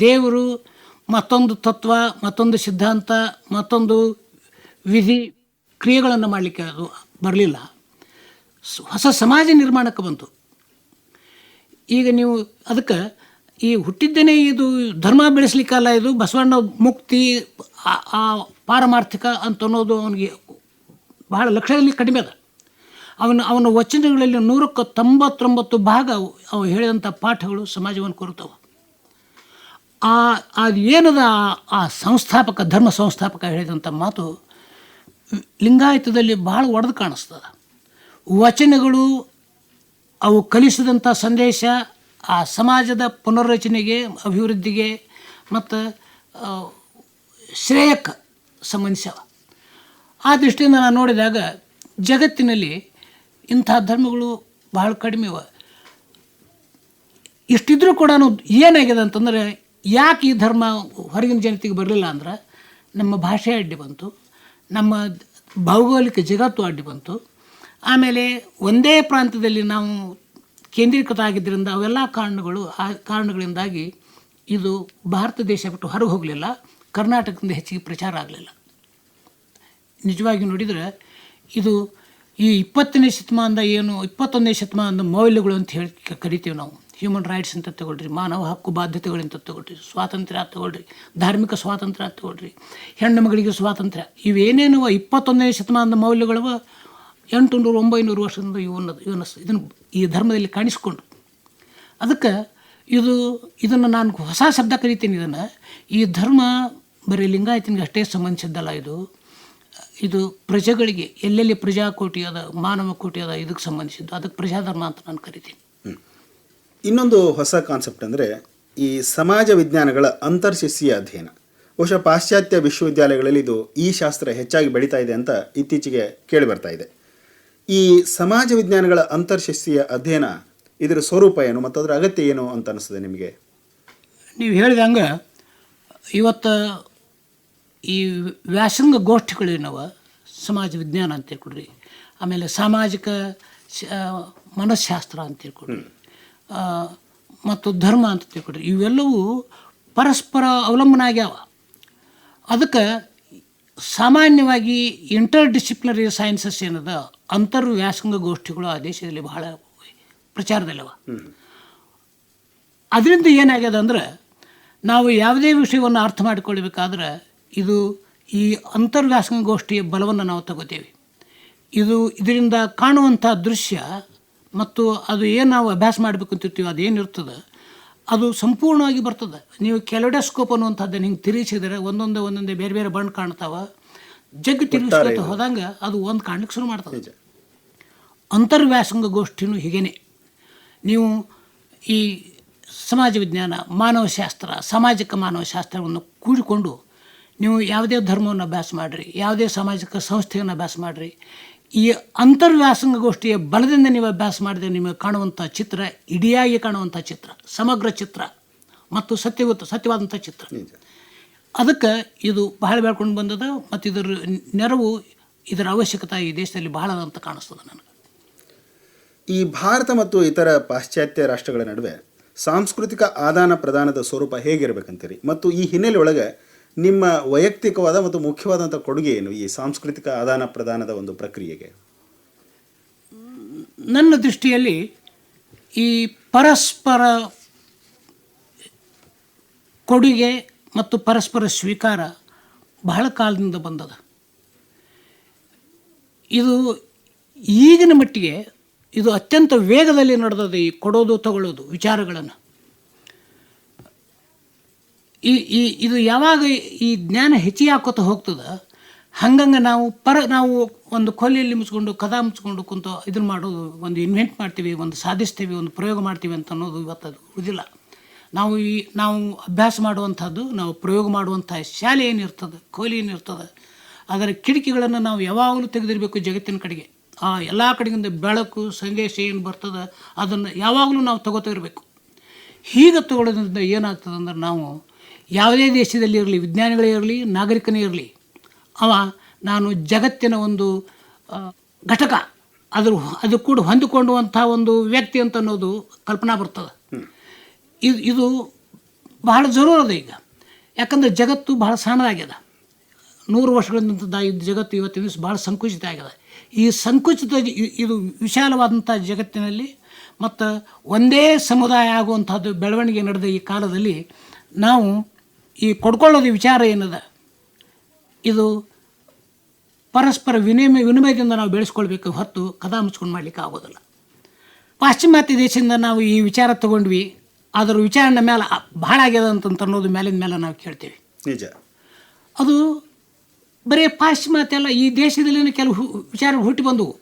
ದೇವರು ಮತ್ತೊಂದು ತತ್ವ, ಮತ್ತೊಂದು ಸಿದ್ಧಾಂತ, ಮತ್ತೊಂದು ವಿಧಿ, ಕ್ರಿಯೆಗಳನ್ನು ಮಾಡಲಿಕ್ಕೆ ಅದು ಬರಲಿಲ್ಲ. ಹೊಸ ಸಮಾಜ ನಿರ್ಮಾಣಕ್ಕೆ ಬಂತು. ಈಗ ನೀವು ಅದಕ್ಕೆ ಈ ಹುಟ್ಟಿದ್ದೇನೆ ಇದು ಧರ್ಮ ಬೆಳೆಸಲಿಕ್ಕಲ್ಲ, ಇದು ಬಸವಣ್ಣ ಮುಕ್ತಿ ಆ ಪಾರಮಾರ್ಥಿಕ ಅಂತ ಅನ್ನೋದು ಅವನಿಗೆ ಬಹಳ ಲಕ್ಷದಲ್ಲಿ ಕಡಿಮೆ ಅದ. ಅವನ ಅವನ ವಚನಗಳಲ್ಲಿ ನೂರಕ್ಕೆ ತೊಂಬತ್ತೊಂಬತ್ತು ಭಾಗ ಅವು ಹೇಳಿದಂಥ ಪಾಠಗಳು ಸಮಾಜವನ್ನು ಕೊರತವು. ಆ ಅದು ಏನದ ಆ- ಸಂಸ್ಥಾಪಕ, ಧರ್ಮ ಸಂಸ್ಥಾಪಕ ಹೇಳಿದಂಥ ಮಾತು ಲಿಂಗಾಯತದಲ್ಲಿ ಭಾಳ ಒಡೆದು ಕಾಣಿಸ್ತದೆ. ವಚನಗಳು ಅವು ಕಲಿಸಿದಂಥ ಸಂದೇಶ ಆ ಸಮಾಜದ ಪುನರ್ರಚನೆಗೆ, ಅಭಿವೃದ್ಧಿಗೆ ಮತ್ತು ಶ್ರೇಯಕ್ಕೆ ಸಂಬಂಧಿಸ್ಯಾವ ಆ ದೃಷ್ಟಿಯಿಂದ ನಾನು ನೋಡಿದಾಗ ಜಗತ್ತಿನಲ್ಲಿ ಇಂಥ ಧರ್ಮಗಳು ಬಹಳ ಕಡಿಮೆ ಇವೆ. ಇಷ್ಟಿದ್ರೂ ಕೂಡ ಏನಾಗಿದೆ ಅಂತಂದರೆ ಯಾಕೆ ಈ ಧರ್ಮ ಹೊರಗಿನ ಜನತೆಗೆ ಬರಲಿಲ್ಲ ಅಂದ್ರೆ ನಮ್ಮ ಭಾಷೆ ಅಡ್ಡಿ ಬಂತು, ನಮ್ಮ ಭೌಗೋಳಿಕ ಜಗತ್ತು ಅಡ್ಡಿ ಬಂತು. ಆಮೇಲೆ ಒಂದೇ ಪ್ರಾಂತ್ಯದಲ್ಲಿ ನಾವು ಕೇಂದ್ರೀಕೃತ ಆಗಿದ್ದರಿಂದ ಅವೆಲ್ಲ ಕಾರಣಗಳು, ಆ ಕಾರಣಗಳಿಂದಾಗಿ ಇದು ಭಾರತ ದೇಶ ಬಿಟ್ಟು ಹೊರಗೆ ಹೋಗಲಿಲ್ಲ, ಕರ್ನಾಟಕದಿಂದ ಹೆಚ್ಚಿಗೆ ಪ್ರಚಾರ ಆಗಲಿಲ್ಲ. ನಿಜವಾಗಿ ನೋಡಿದರೆ ಇದು ಈ ಇಪ್ಪತ್ತನೇ ಶತಮಾನದ ಏನು, ಇಪ್ಪತ್ತೊಂದನೇ ಶತಮಾನದ ಮೌಲ್ಯಗಳು ಅಂತ ಹೇಳಿ ಕರಿತೀವಿ ನಾವು. ಹ್ಯೂಮನ್ ರೈಟ್ಸ್ ಅಂತ ತಗೊಳ್ರಿ, ಮಾನವ ಹಕ್ಕು ಬಾಧ್ಯತೆಗಳಂತ ತಗೊಳ್ರಿ, ಸ್ವಾತಂತ್ರ್ಯ ತಗೊಳ್ರಿ, ಧಾರ್ಮಿಕ ಸ್ವಾತಂತ್ರ್ಯ ತಗೊಳ್ರಿ, ಹೆಣ್ಣು ಮಗಳಿಗೆ ಸ್ವಾತಂತ್ರ್ಯ, ಇವೇನೇನು ಇಪ್ಪತ್ತೊಂದನೇ ಶತಮಾನದ ಮೌಲ್ಯಗಳು ಎಂಟು ನೂರು ಒಂಬೈನೂರು ವರ್ಷದಿಂದ ಇವನ್ನ ಇವನ್ನ ಇದನ್ನು ಈ ಧರ್ಮದಲ್ಲಿ ಕಾಣಿಸ್ಕೊಂಡು. ಅದಕ್ಕೆ ಇದು, ಇದನ್ನು ನಾನು ಹೊಸ ಶಬ್ದ ಕರಿತೀನಿ ಇದನ್ನು. ಈ ಧರ್ಮ ಬರೀ ಲಿಂಗಾಯತನಿಗೆ ಅಷ್ಟೇ ಸಂಬಂಧಿಸಿದ್ದಲ್ಲ ಇದು. ಇದು ಪ್ರಜೆಗಳಿಗೆ ಎಲ್ಲೆಲ್ಲಿ ಪ್ರಜಾಕೋಟಿ ಅದ ಮಾನವ ಕೋಟಿ ಅದ ಇದಕ್ಕೆ ಸಂಬಂಧಿಸಿದ್ದು. ಅದಕ್ಕೆ ಪ್ರಜಾಧರ್ಮ ಅಂತ ನಾನು ಕರಿತೀನಿ. ಇನ್ನೊಂದು ಹೊಸ ಕಾನ್ಸೆಪ್ಟ್ ಅಂದರೆ ಈ ಸಮಾಜ ವಿಜ್ಞಾನಗಳ ಅಂತರ್ಶಿಸ್ತೀಯ ಅಧ್ಯಯನ. ಬಹುಶಃ ಪಾಶ್ಚಾತ್ಯ ವಿಶ್ವವಿದ್ಯಾಲಯಗಳಲ್ಲಿ ಇದು ಈ ಶಾಸ್ತ್ರ ಹೆಚ್ಚಾಗಿ ಬೆಳೀತಾ ಇದೆ ಅಂತ ಇತ್ತೀಚೆಗೆ ಕೇಳಿ ಬರ್ತಾ ಇದೆ. ಈ ಸಮಾಜ ವಿಜ್ಞಾನಗಳ ಅಂತರ್ಶಿಸ್ತೀಯ ಅಧ್ಯಯನ ಇದರ ಸ್ವರೂಪ ಏನು ಮತ್ತು ಅದರ ಅಗತ್ಯ ಏನು ಅಂತ ಅನಿಸ್ತದೆ ನಿಮಗೆ? ನೀವು ಹೇಳಿದಂಗೆ ಇವತ್ತು ಈ ವ್ಯಾಸಂಗ ಗೋಷ್ಠಿಗಳೇನವ? ಸಮಾಜ ವಿಜ್ಞಾನ ಅಂತ ಹೇಳ್ಕೊಡ್ರಿ. ಆಮೇಲೆ ಸಾಮಾಜಿಕ ಮನಃಶಾಸ್ತ್ರ ಅಂತ ಹೇಳ್ಕೊಡ್ರಿ. ಮತ್ತು ಧರ್ಮ ಅಂತ ತಿಳ್ಕೊಡ್ರಿ ಇವೆಲ್ಲವೂ ಪರಸ್ಪರ ಅವಲಂಬನೆ ಆಗ್ಯಾವ. ಅದಕ್ಕೆ ಸಾಮಾನ್ಯವಾಗಿ ಇಂಟರ್ ಡಿಸಿಪ್ಲಿನರಿ ಸೈನ್ಸಸ್ ಏನದ? ಅಂತರ್ ವ್ಯಾಸಂಗ ಗೋಷ್ಠಿಗಳು ಆ ದೇಶದಲ್ಲಿ ಬಹಳ ಪ್ರಚಾರದಲ್ಲಿವ. ಅದರಿಂದ ಏನಾಗ್ಯದ ಅಂದ್ರೆ ನಾವು ಯಾವುದೇ ವಿಷಯವನ್ನು ಅರ್ಥ ಮಾಡಿಕೊಳ್ಬೇಕಾದ್ರೆ ಇದು ಈ ಅಂತರ್ವ್ಯಾಸಂಗ ಗೋಷ್ಠಿಯ ಬಲವನ್ನು ನಾವು ತಗೋತೇವೆ. ಇದು ಇದರಿಂದ ಕಾಣುವಂಥ ದೃಶ್ಯ ಮತ್ತು ಅದು ಏನು ನಾವು ಅಭ್ಯಾಸ ಮಾಡಬೇಕು ಅಂತಿರ್ತೀವಿ ಅದೇನಿರ್ತದೆ ಅದು ಸಂಪೂರ್ಣವಾಗಿ ಬರ್ತದೆ. ನೀವು ಕೆಲಡೆಸ್ಕೋಪ್ ಅನ್ನುವಂಥದ್ದನ್ನು ಹಿಂಗೆ ತಿರುಗಿಸಿದರೆ ಒಂದೊಂದೇ ಒಂದೊಂದೇ ಬೇರೆ ಬೇರೆ ಬಣ್ಣ ಕಾಣ್ತಾವ. ಜಗ್ಗಿ ತಿರುಗಿಸ್ಕೊತ ಹೋದಂಗೆ ಅದು ಒಂದು ಕಾಣ್ಲಿಕ್ಕೆ ಶುರು ಮಾಡ್ತದೆ. ಅಂತರ್ವ್ಯಾಸಂಗ ಗೋಷ್ಠಿನೂ ಹೀಗೇನೆ. ನೀವು ಈ ಸಮಾಜ ವಿಜ್ಞಾನ ಮಾನವಶಾಸ್ತ್ರ ಸಾಮಾಜಿಕ ಮಾನವಶಾಸ್ತ್ರವನ್ನು ಕೂಡಿಕೊಂಡು ನೀವು ಯಾವುದೇ ಧರ್ಮವನ್ನು ಅಭ್ಯಾಸ ಮಾಡಿರಿ ಯಾವುದೇ ಸಾಮಾಜಿಕ ಸಂಸ್ಥೆಯನ್ನು ಅಭ್ಯಾಸ ಮಾಡಿರಿ ಈ ಅಂತರ್ವ್ಯಾಸಂಗ ಗೋಷ್ಠಿಯ ಬಲದಿಂದ ನೀವು ಅಭ್ಯಾಸ ಮಾಡಿದ್ರೆ ನಿಮಗೆ ಕಾಣುವಂಥ ಚಿತ್ರ ಇಡಿಯಾಗಿ ಕಾಣುವಂಥ ಚಿತ್ರ ಸಮಗ್ರ ಚಿತ್ರ ಮತ್ತು ಸತ್ಯವತ್ತು ಸತ್ಯವಾದಂಥ ಚಿತ್ರ. ಅದಕ್ಕೆ ಇದು ಬಹಳ ಬೆಳ್ಕೊಂಡು ಬಂದದ ಮತ್ತು ಇದರ ನೆರವು ಇದರ ಅವಶ್ಯಕತೆ ಈ ದೇಶದಲ್ಲಿ ಬಹಳ ಅಂತ ಕಾಣಿಸ್ತದೆ ನನಗೆ. ಈ ಭಾರತ ಮತ್ತು ಇತರ ಪಾಶ್ಚಾತ್ಯ ರಾಷ್ಟ್ರಗಳ ನಡುವೆ ಸಾಂಸ್ಕೃತಿಕ ಆದಾನ ಪ್ರದಾನದ ಸ್ವರೂಪ ಹೇಗಿರಬೇಕಂತೀರಿ? ಮತ್ತು ಈ ಹಿನ್ನೆಲೆ ಒಳಗೆ ನಿಮ್ಮ ವೈಯಕ್ತಿಕವಾದ ಮತ್ತು ಮುಖ್ಯವಾದಂಥ ಕೊಡುಗೆ ಏನು ಈ ಸಾಂಸ್ಕೃತಿಕ ಆದಾನ ಪ್ರದಾನದ ಒಂದು ಪ್ರಕ್ರಿಯೆಗೆ? ನನ್ನ ದೃಷ್ಟಿಯಲ್ಲಿ ಈ ಪರಸ್ಪರ ಕೊಡುಗೆ ಮತ್ತು ಪರಸ್ಪರ ಸ್ವೀಕಾರ ಬಹಳ ಕಾಲದಿಂದ ಬಂದದ. ಇದು ಈಗಿನ ಮಟ್ಟಿಗೆ ಇದು ಅತ್ಯಂತ ವೇಗದಲ್ಲಿ ನಡೆದದ ಈ ಕೊಡೋದು, ತಗೊಳ್ಳೋದು ವಿಚಾರಗಳನ್ನು. ಈ ಈ, ಇದು ಯಾವಾಗ ಈ ಜ್ಞಾನ ಹೆಚ್ಚಿಗೆ ಹಾಕೋತ ಹೋಗ್ತದ, ಹಂಗಂಗೆ ನಾವು ಪರ, ನಾವು ಒಂದು ಕೊಲೆಯಲ್ಲಿ ಮುಚ್ಕೊಂಡು, ಕದ ಮುಚ್ಕೊಂಡು ಕುಂತು ಇದನ್ನು ಮಾಡೋದು, ಒಂದು ಇನ್ವೆಂಟ್ ಮಾಡ್ತೀವಿ, ಒಂದು ಸಾಧಿಸ್ತೀವಿ, ಒಂದು ಪ್ರಯೋಗ ಮಾಡ್ತೀವಿ ಅಂತ ಅನ್ನೋದು ಇವತ್ತು ಅದು ಉಳಿದಿಲ್ಲ. ನಾವು ಈ, ನಾವು ಅಭ್ಯಾಸ ಮಾಡುವಂಥದ್ದು, ನಾವು ಪ್ರಯೋಗ ಮಾಡುವಂಥ ಶಾಲೆ ಏನಿರ್ತದೆ ಕೊಹ್ಲಿ ಏನಿರ್ತದೆ, ಅದರ ಕಿಟಕಿಗಳನ್ನು ನಾವು ಯಾವಾಗಲೂ ತೆಗೆದಿರಬೇಕು ಜಗತ್ತಿನ ಕಡೆಗೆ. ಆ ಎಲ್ಲ ಕಡೆಗಿಂದ ಬೆಳಕು, ಸಂದೇಶ ಏನು ಬರ್ತದೆ, ಅದನ್ನು ಯಾವಾಗಲೂ ನಾವು ತಗೋತಾ ಇರಬೇಕು. ಹೀಗೆ ತಗೊಳ್ಳೋದ್ರಿಂದ ಏನಾಗ್ತದೆ ಅಂದ್ರೆ ನಾವು ಯಾವುದೇ ದೇಶದಲ್ಲಿ ಇರಲಿ, ವಿಜ್ಞಾನಿಗಳೇ ಇರಲಿ, ನಾಗರಿಕನೇ ಇರಲಿ, ಅವ ನಾನು ಜಗತ್ತಿನ ಒಂದು ಘಟಕ. ಅದ್ರ ಅದು ಕೂಡ ಹೊಂದಿಕೊಂಡುವಂಥ ಒಂದು ವ್ಯಕ್ತಿ ಅಂತ ಅನ್ನೋದು ಕಲ್ಪನಾ ಬರ್ತದೆ. ಇದು ಇದು ಬಹಳ ಜರೂರದ ಈಗ. ಯಾಕಂದ್ರೆ ಜಗತ್ತು ಬಹಳ ಸಣ್ಣದಾಗ್ಯದ. ನೂರು ವರ್ಷಗಳಿಂದ ಇದು ಜಗತ್ತು ಇವತ್ತಿನ ದಿವಸ ಭಾಳ ಸಂಕುಚಿತ ಆಗಿದೆ. ಈ ಸಂಕುಚಿತ ಇದು ವಿಶಾಲವಾದಂಥ ಜಗತ್ತಿನಲ್ಲಿ ಮತ್ತು ಒಂದೇ ಸಮುದಾಯ ಆಗುವಂಥದ್ದು ಬೆಳವಣಿಗೆ ನಡೆದ ಈ ಕಾಲದಲ್ಲಿ ನಾವು ಈ ಕೊಡ್ಕೊಳ್ಳೋದು ವಿಚಾರ ಏನದ? ಇದು ಪರಸ್ಪರ ವಿನಿಮಯ ವಿನಿಮಯದಿಂದ ನಾವು ಬೆಳೆಸ್ಕೊಳ್ಬೇಕು ಹೊತ್ತು ಕದಾ ಮುಚ್ಕೊಂಡು ಮಾಡಲಿಕ್ಕೆ ಆಗೋದಿಲ್ಲ. ಪಾಶ್ಚಿಮಾತ್ಯ ದೇಶದಿಂದ ನಾವು ಈ ವಿಚಾರ ತಗೊಂಡ್ವಿ ಅದರ ವಿಚಾರಣೆ ಮೇಲೆ ಭಾಳ ಆಗ್ಯದ ಅಂತಂತ ಅನ್ನೋದು ಮೇಲಿನ ಮೇಲೆ ನಾವು ಕೇಳ್ತೀವಿ. ನಿಜ. ಅದು ಬರೀ ಪಾಶ್ಚಿಮಾತ್ಯ ಅಲ್ಲ ಈ ದೇಶದಲ್ಲಿನ ಕೆಲವು ವಿಚಾರ ಹುಟ್ಟಿ ಬಂದವು.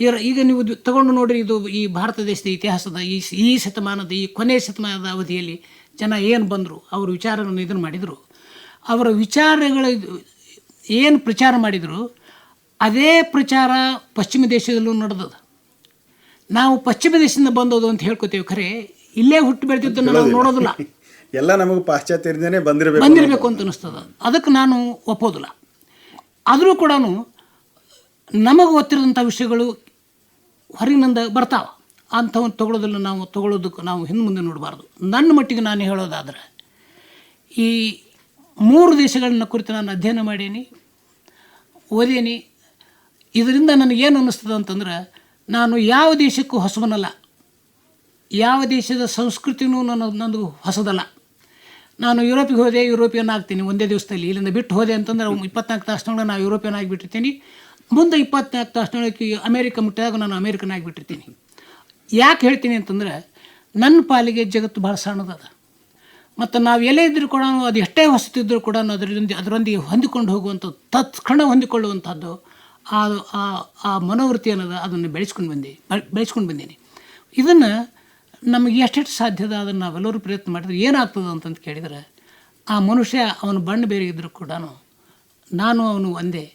ಈಗ ಈಗ ನೀವು ತಗೊಂಡು ನೋಡಿರಿ ಇದು ಈ ಭಾರತ ದೇಶದ ಇತಿಹಾಸದ ಈ ಈ ಶತಮಾನದ ಈ ಕೊನೆಯ ಶತಮಾನದ ಅವಧಿಯಲ್ಲಿ ಜನ ಏನು ಬಂದರು ಅವ್ರ ವಿಚಾರವನ್ನು ಇದನ್ನು ಮಾಡಿದರು. ಅವರ ವಿಚಾರಗಳ ಏನು ಪ್ರಚಾರ ಮಾಡಿದರು ಅದೇ ಪ್ರಚಾರ ಪಶ್ಚಿಮ ದೇಶದಲ್ಲೂ ನಡೆದದ. ನಾವು ಪಶ್ಚಿಮ ದೇಶದಿಂದ ಬಂದೋದು ಅಂತ ಹೇಳ್ಕೊತೇವೆ ಖರೆ ಇಲ್ಲೇ ಹುಟ್ಟು ಬೆಳೆದಿದ್ದನ್ನು ನಾವು ನೋಡೋದಿಲ್ಲ. <laughs> ಎಲ್ಲ ನಮಗೆ ಪಾಶ್ಚಾತ್ಯರಿಂದನೇ ಬಂದಿರಬೇಕು ಬಂದಿರಬೇಕು ಅಂತ ಅನಿಸ್ತದ ಅದಕ್ಕೆ ನಾನು ಒಪ್ಪೋದಿಲ್ಲ. ಆದರೂ ಕೂಡ ನಮಗೆ ಗೊತ್ತಿರೋಂಥ ವಿಷಯಗಳು ಹೊರಗಿನಿಂದ ಬರ್ತಾವೆ. ಅಂಥವನ್ನು ತಗೊಳ್ಳೋದನ್ನು ನಾವು ತಗೊಳ್ಳೋದಕ್ಕೆ ನಾವು ಹಿಂದೆ ಮುಂದೆ ನೋಡಬಾರ್ದು. ನನ್ನ ಮಟ್ಟಿಗೆ ನಾನು ಹೇಳೋದಾದ್ರೆ, ಈ ಮೂರು ದೇಶಗಳನ್ನ ಕುರಿತು ನಾನು ಅಧ್ಯಯನ ಮಾಡೀನಿ ಓದೇನಿ ಇದರಿಂದ ನನಗೇನು ಅನ್ನಿಸ್ತದೆ ಅಂತಂದ್ರೆ, ನಾನು ಯಾವ ದೇಶಕ್ಕೂ ಹೊಸಬನಲ್ಲ ಯಾವ ದೇಶದ ಸಂಸ್ಕೃತಿನೂ ನನ್ನ ನಂದು ಹೊಸದಲ್ಲ. ನಾನು ಯುರೋಪಿಗೆ ಹೋದೆ, ಯುರೋಪಿಯನ್ ಆಗ್ತೀನಿ. ಒಂದೇ ದಿವಸದಲ್ಲಿ. ಇಲ್ಲಿಂದ ಬಿಟ್ಟು ಹೋದೆ ಅಂತಂದ್ರೆ, ಇಪ್ಪತ್ನಾಲ್ಕು ತಾಸಿನೊಳಗೆ ನಾನು ಯುರೋಪಿಯನ್ ಆಗಿಬಿಟ್ಟಿರ್ತೀನಿ. ಮುಂದೆ ಇಪ್ಪತ್ನಾಲ್ಕು ತಾಸಿನೊಳಗೆ ಅಮೇರಿಕ ಮುಟ್ಟಿದಾಗ ನಾನು ಅಮೇರಿಕನ್ ಆಗಿಬಿಟ್ಟಿರ್ತೀನಿ. ಯಾಕೆ ಹೇಳ್ತೀನಿ ಅಂತಂದ್ರೆ ನನ್ನ ಪಾಲಿಗೆ ಜಗತ್ತು ಭಾಳ ಸಣ್ಣದದ ಮತ್ತು ನಾವು ಎಲ್ಲೇ ಇದ್ದರೂ ಕೂಡ, ಅದು ಎಷ್ಟೇ ಹೊಸತಿದ್ದರೂ ಕೂಡ ಅದರೊಂದಿಗೆ ಅದರೊಂದಿಗೆ ಹೊಂದಿಕೊಂಡು ಹೋಗುವಂಥ ತತ್ಕ್ಷಣ ಹೊಂದಿಕೊಳ್ಳುವಂಥದ್ದು ಆ ಆ ಮನೋವೃತ್ತಿ ಅನ್ನೋದು ಅದನ್ನು ಬೆಳೆಸ್ಕೊಂಡು ಬಂದಿ ಬೆಳ್- ಬೆಳೆಸ್ಕೊಂಡು ಬಂದೀನಿ. ಇದನ್ನು ನಮಗೆ ಎಷ್ಟೆಷ್ಟು ಸಾಧ್ಯದ ಅದನ್ನು ನಾವೆಲ್ಲರೂ ಪ್ರಯತ್ನ ಮಾಡಿದ್ರೆ ಏನಾಗ್ತದೆ ಅಂತಂತ ಕೇಳಿದರೆ, ಆ ಮನುಷ್ಯ ಅವನು ಬಣ್ಣ ಬೇರೆ ಇದ್ದರೂ ಕೂಡ ನಾನು ಅವನು ಒಂದೇ.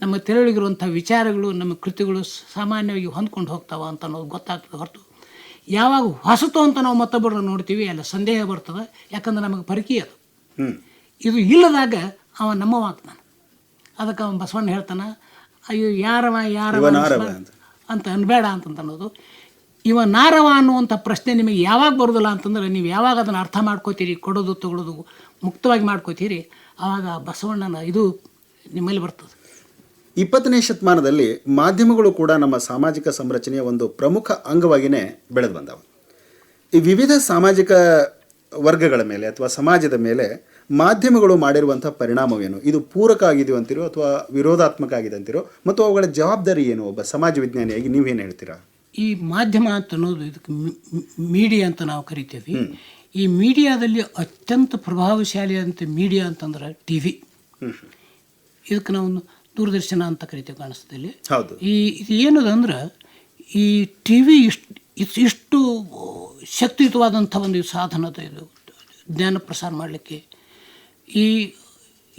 ನಮ್ಮ ತೆರಳಿಗಿರುವಂಥ ವಿಚಾರಗಳು ನಮ್ಮ ಕೃತಿಗಳು ಸಾಮಾನ್ಯವಾಗಿ ಹೊಂದ್ಕೊಂಡು ಹೋಗ್ತಾವ ಅಂತ ಅನ್ನೋದು ಗೊತ್ತಾಗ್ತದೆ ಹೊರತು. ಯಾವಾಗ ಹೊಸತು ಅಂತ ನಾವು ಮತ್ತೊಬ್ಬರನ್ನ ನೋಡ್ತೀವಿ ಅಲ್ಲ ಸಂದೇಹ ಬರ್ತದೆ ಯಾಕಂದ್ರೆ ನಮಗೆ ಪರಿಕಿ ಅದು. ಇದು ಇಲ್ಲದಾಗ ಅವ ನಮ್ಮವಾಗ್ತಾನೆ ಅದಕ್ಕೆ ಅವನು ಬಸವಣ್ಣ ಹೇಳ್ತಾನೆ ಅಯ್ಯೋ ಯಾರವ ಯಾರವ ಅಂತ. ಅಂತ. ಅನ್ಬೇಡ ಅಂತ ಅನ್ನೋದು. ಇವ ನಾರವ ಅನ್ನುವಂಥ ಪ್ರಶ್ನೆ ನಿಮಗೆ ಯಾವಾಗ ಬರೋದಿಲ್ಲ ಅಂತಂದ್ರೆ ನೀವು ಯಾವಾಗ ಅದನ್ನು ಅರ್ಥ ಮಾಡ್ಕೋತೀರಿ ಕೊಡೋದು ತಗೊಳ್ಳೋದು ಮುಕ್ತವಾಗಿ ಮಾಡ್ಕೋತೀರಿ ಆವಾಗ ಬಸವಣ್ಣನ ಇದು ನಿಮ್ಮಲ್ಲಿ ಬರ್ತದೆ. ಇಪ್ಪತ್ತನೇ ಶತಮಾನದಲ್ಲಿ ಮಾಧ್ಯಮಗಳು ಕೂಡ ನಮ್ಮ ಸಾಮಾಜಿಕ ಸಂರಚನೆಯ ಒಂದು ಪ್ರಮುಖ ಅಂಗವಾಗಿಯೇ ಬೆಳೆದು ಬಂದವು. ಈ ವಿವಿಧ ಸಾಮಾಜಿಕ ವರ್ಗಗಳ ಮೇಲೆ ಅಥವಾ ಸಮಾಜದ ಮೇಲೆ ಮಾಧ್ಯಮಗಳು ಮಾಡಿರುವಂಥ ಪರಿಣಾಮವೇನು? ಇದು ಪೂರಕ ಆಗಿದೆಯೋ ಅಂತಿರೋ ಅಥವಾ ವಿರೋಧಾತ್ಮಕ ಆಗಿದೆ ಅಂತಿರೋ? ಮತ್ತು ಅವುಗಳ ಜವಾಬ್ದಾರಿ ಏನು ಒಬ್ಬ ಸಮಾಜ ವಿಜ್ಞಾನಿಯಾಗಿ ನೀವೇನು ಹೇಳ್ತೀರಾ? ಈ ಮಾಧ್ಯಮ ಅಂತ ಅನ್ನೋದು ಇದಕ್ಕೆ ಮೀಡಿಯಾ ಅಂತ ನಾವು ಕರಿತೀವಿ. ಈ ಮೀಡಿಯಾದಲ್ಲಿ ಅತ್ಯಂತ ಪ್ರಭಾವಶಾಲಿಯಾದಂಥ ಮೀಡಿಯಾ ಅಂತಂದ್ರೆ ಟಿ ವಿ. ಇದಕ್ಕೆ ನಾವು ದೂರದರ್ಶನ ಅಂತ ಕರಿತೀವಿ ಕಾಣಿಸ್ತದಲ್ಲಿ ಈ ಇದು ಏನದ ಅಂದ್ರೆ ಈ ಟಿ ವಿ ಇಷ್ಟು ಇಷ್ಟು ಇಷ್ಟು ಶಕ್ತಿಯುತವಾದಂಥ ಒಂದು ಸಾಧನ ಇದು ಜ್ಞಾನ ಪ್ರಸಾರ ಮಾಡಲಿಕ್ಕೆ. ಈ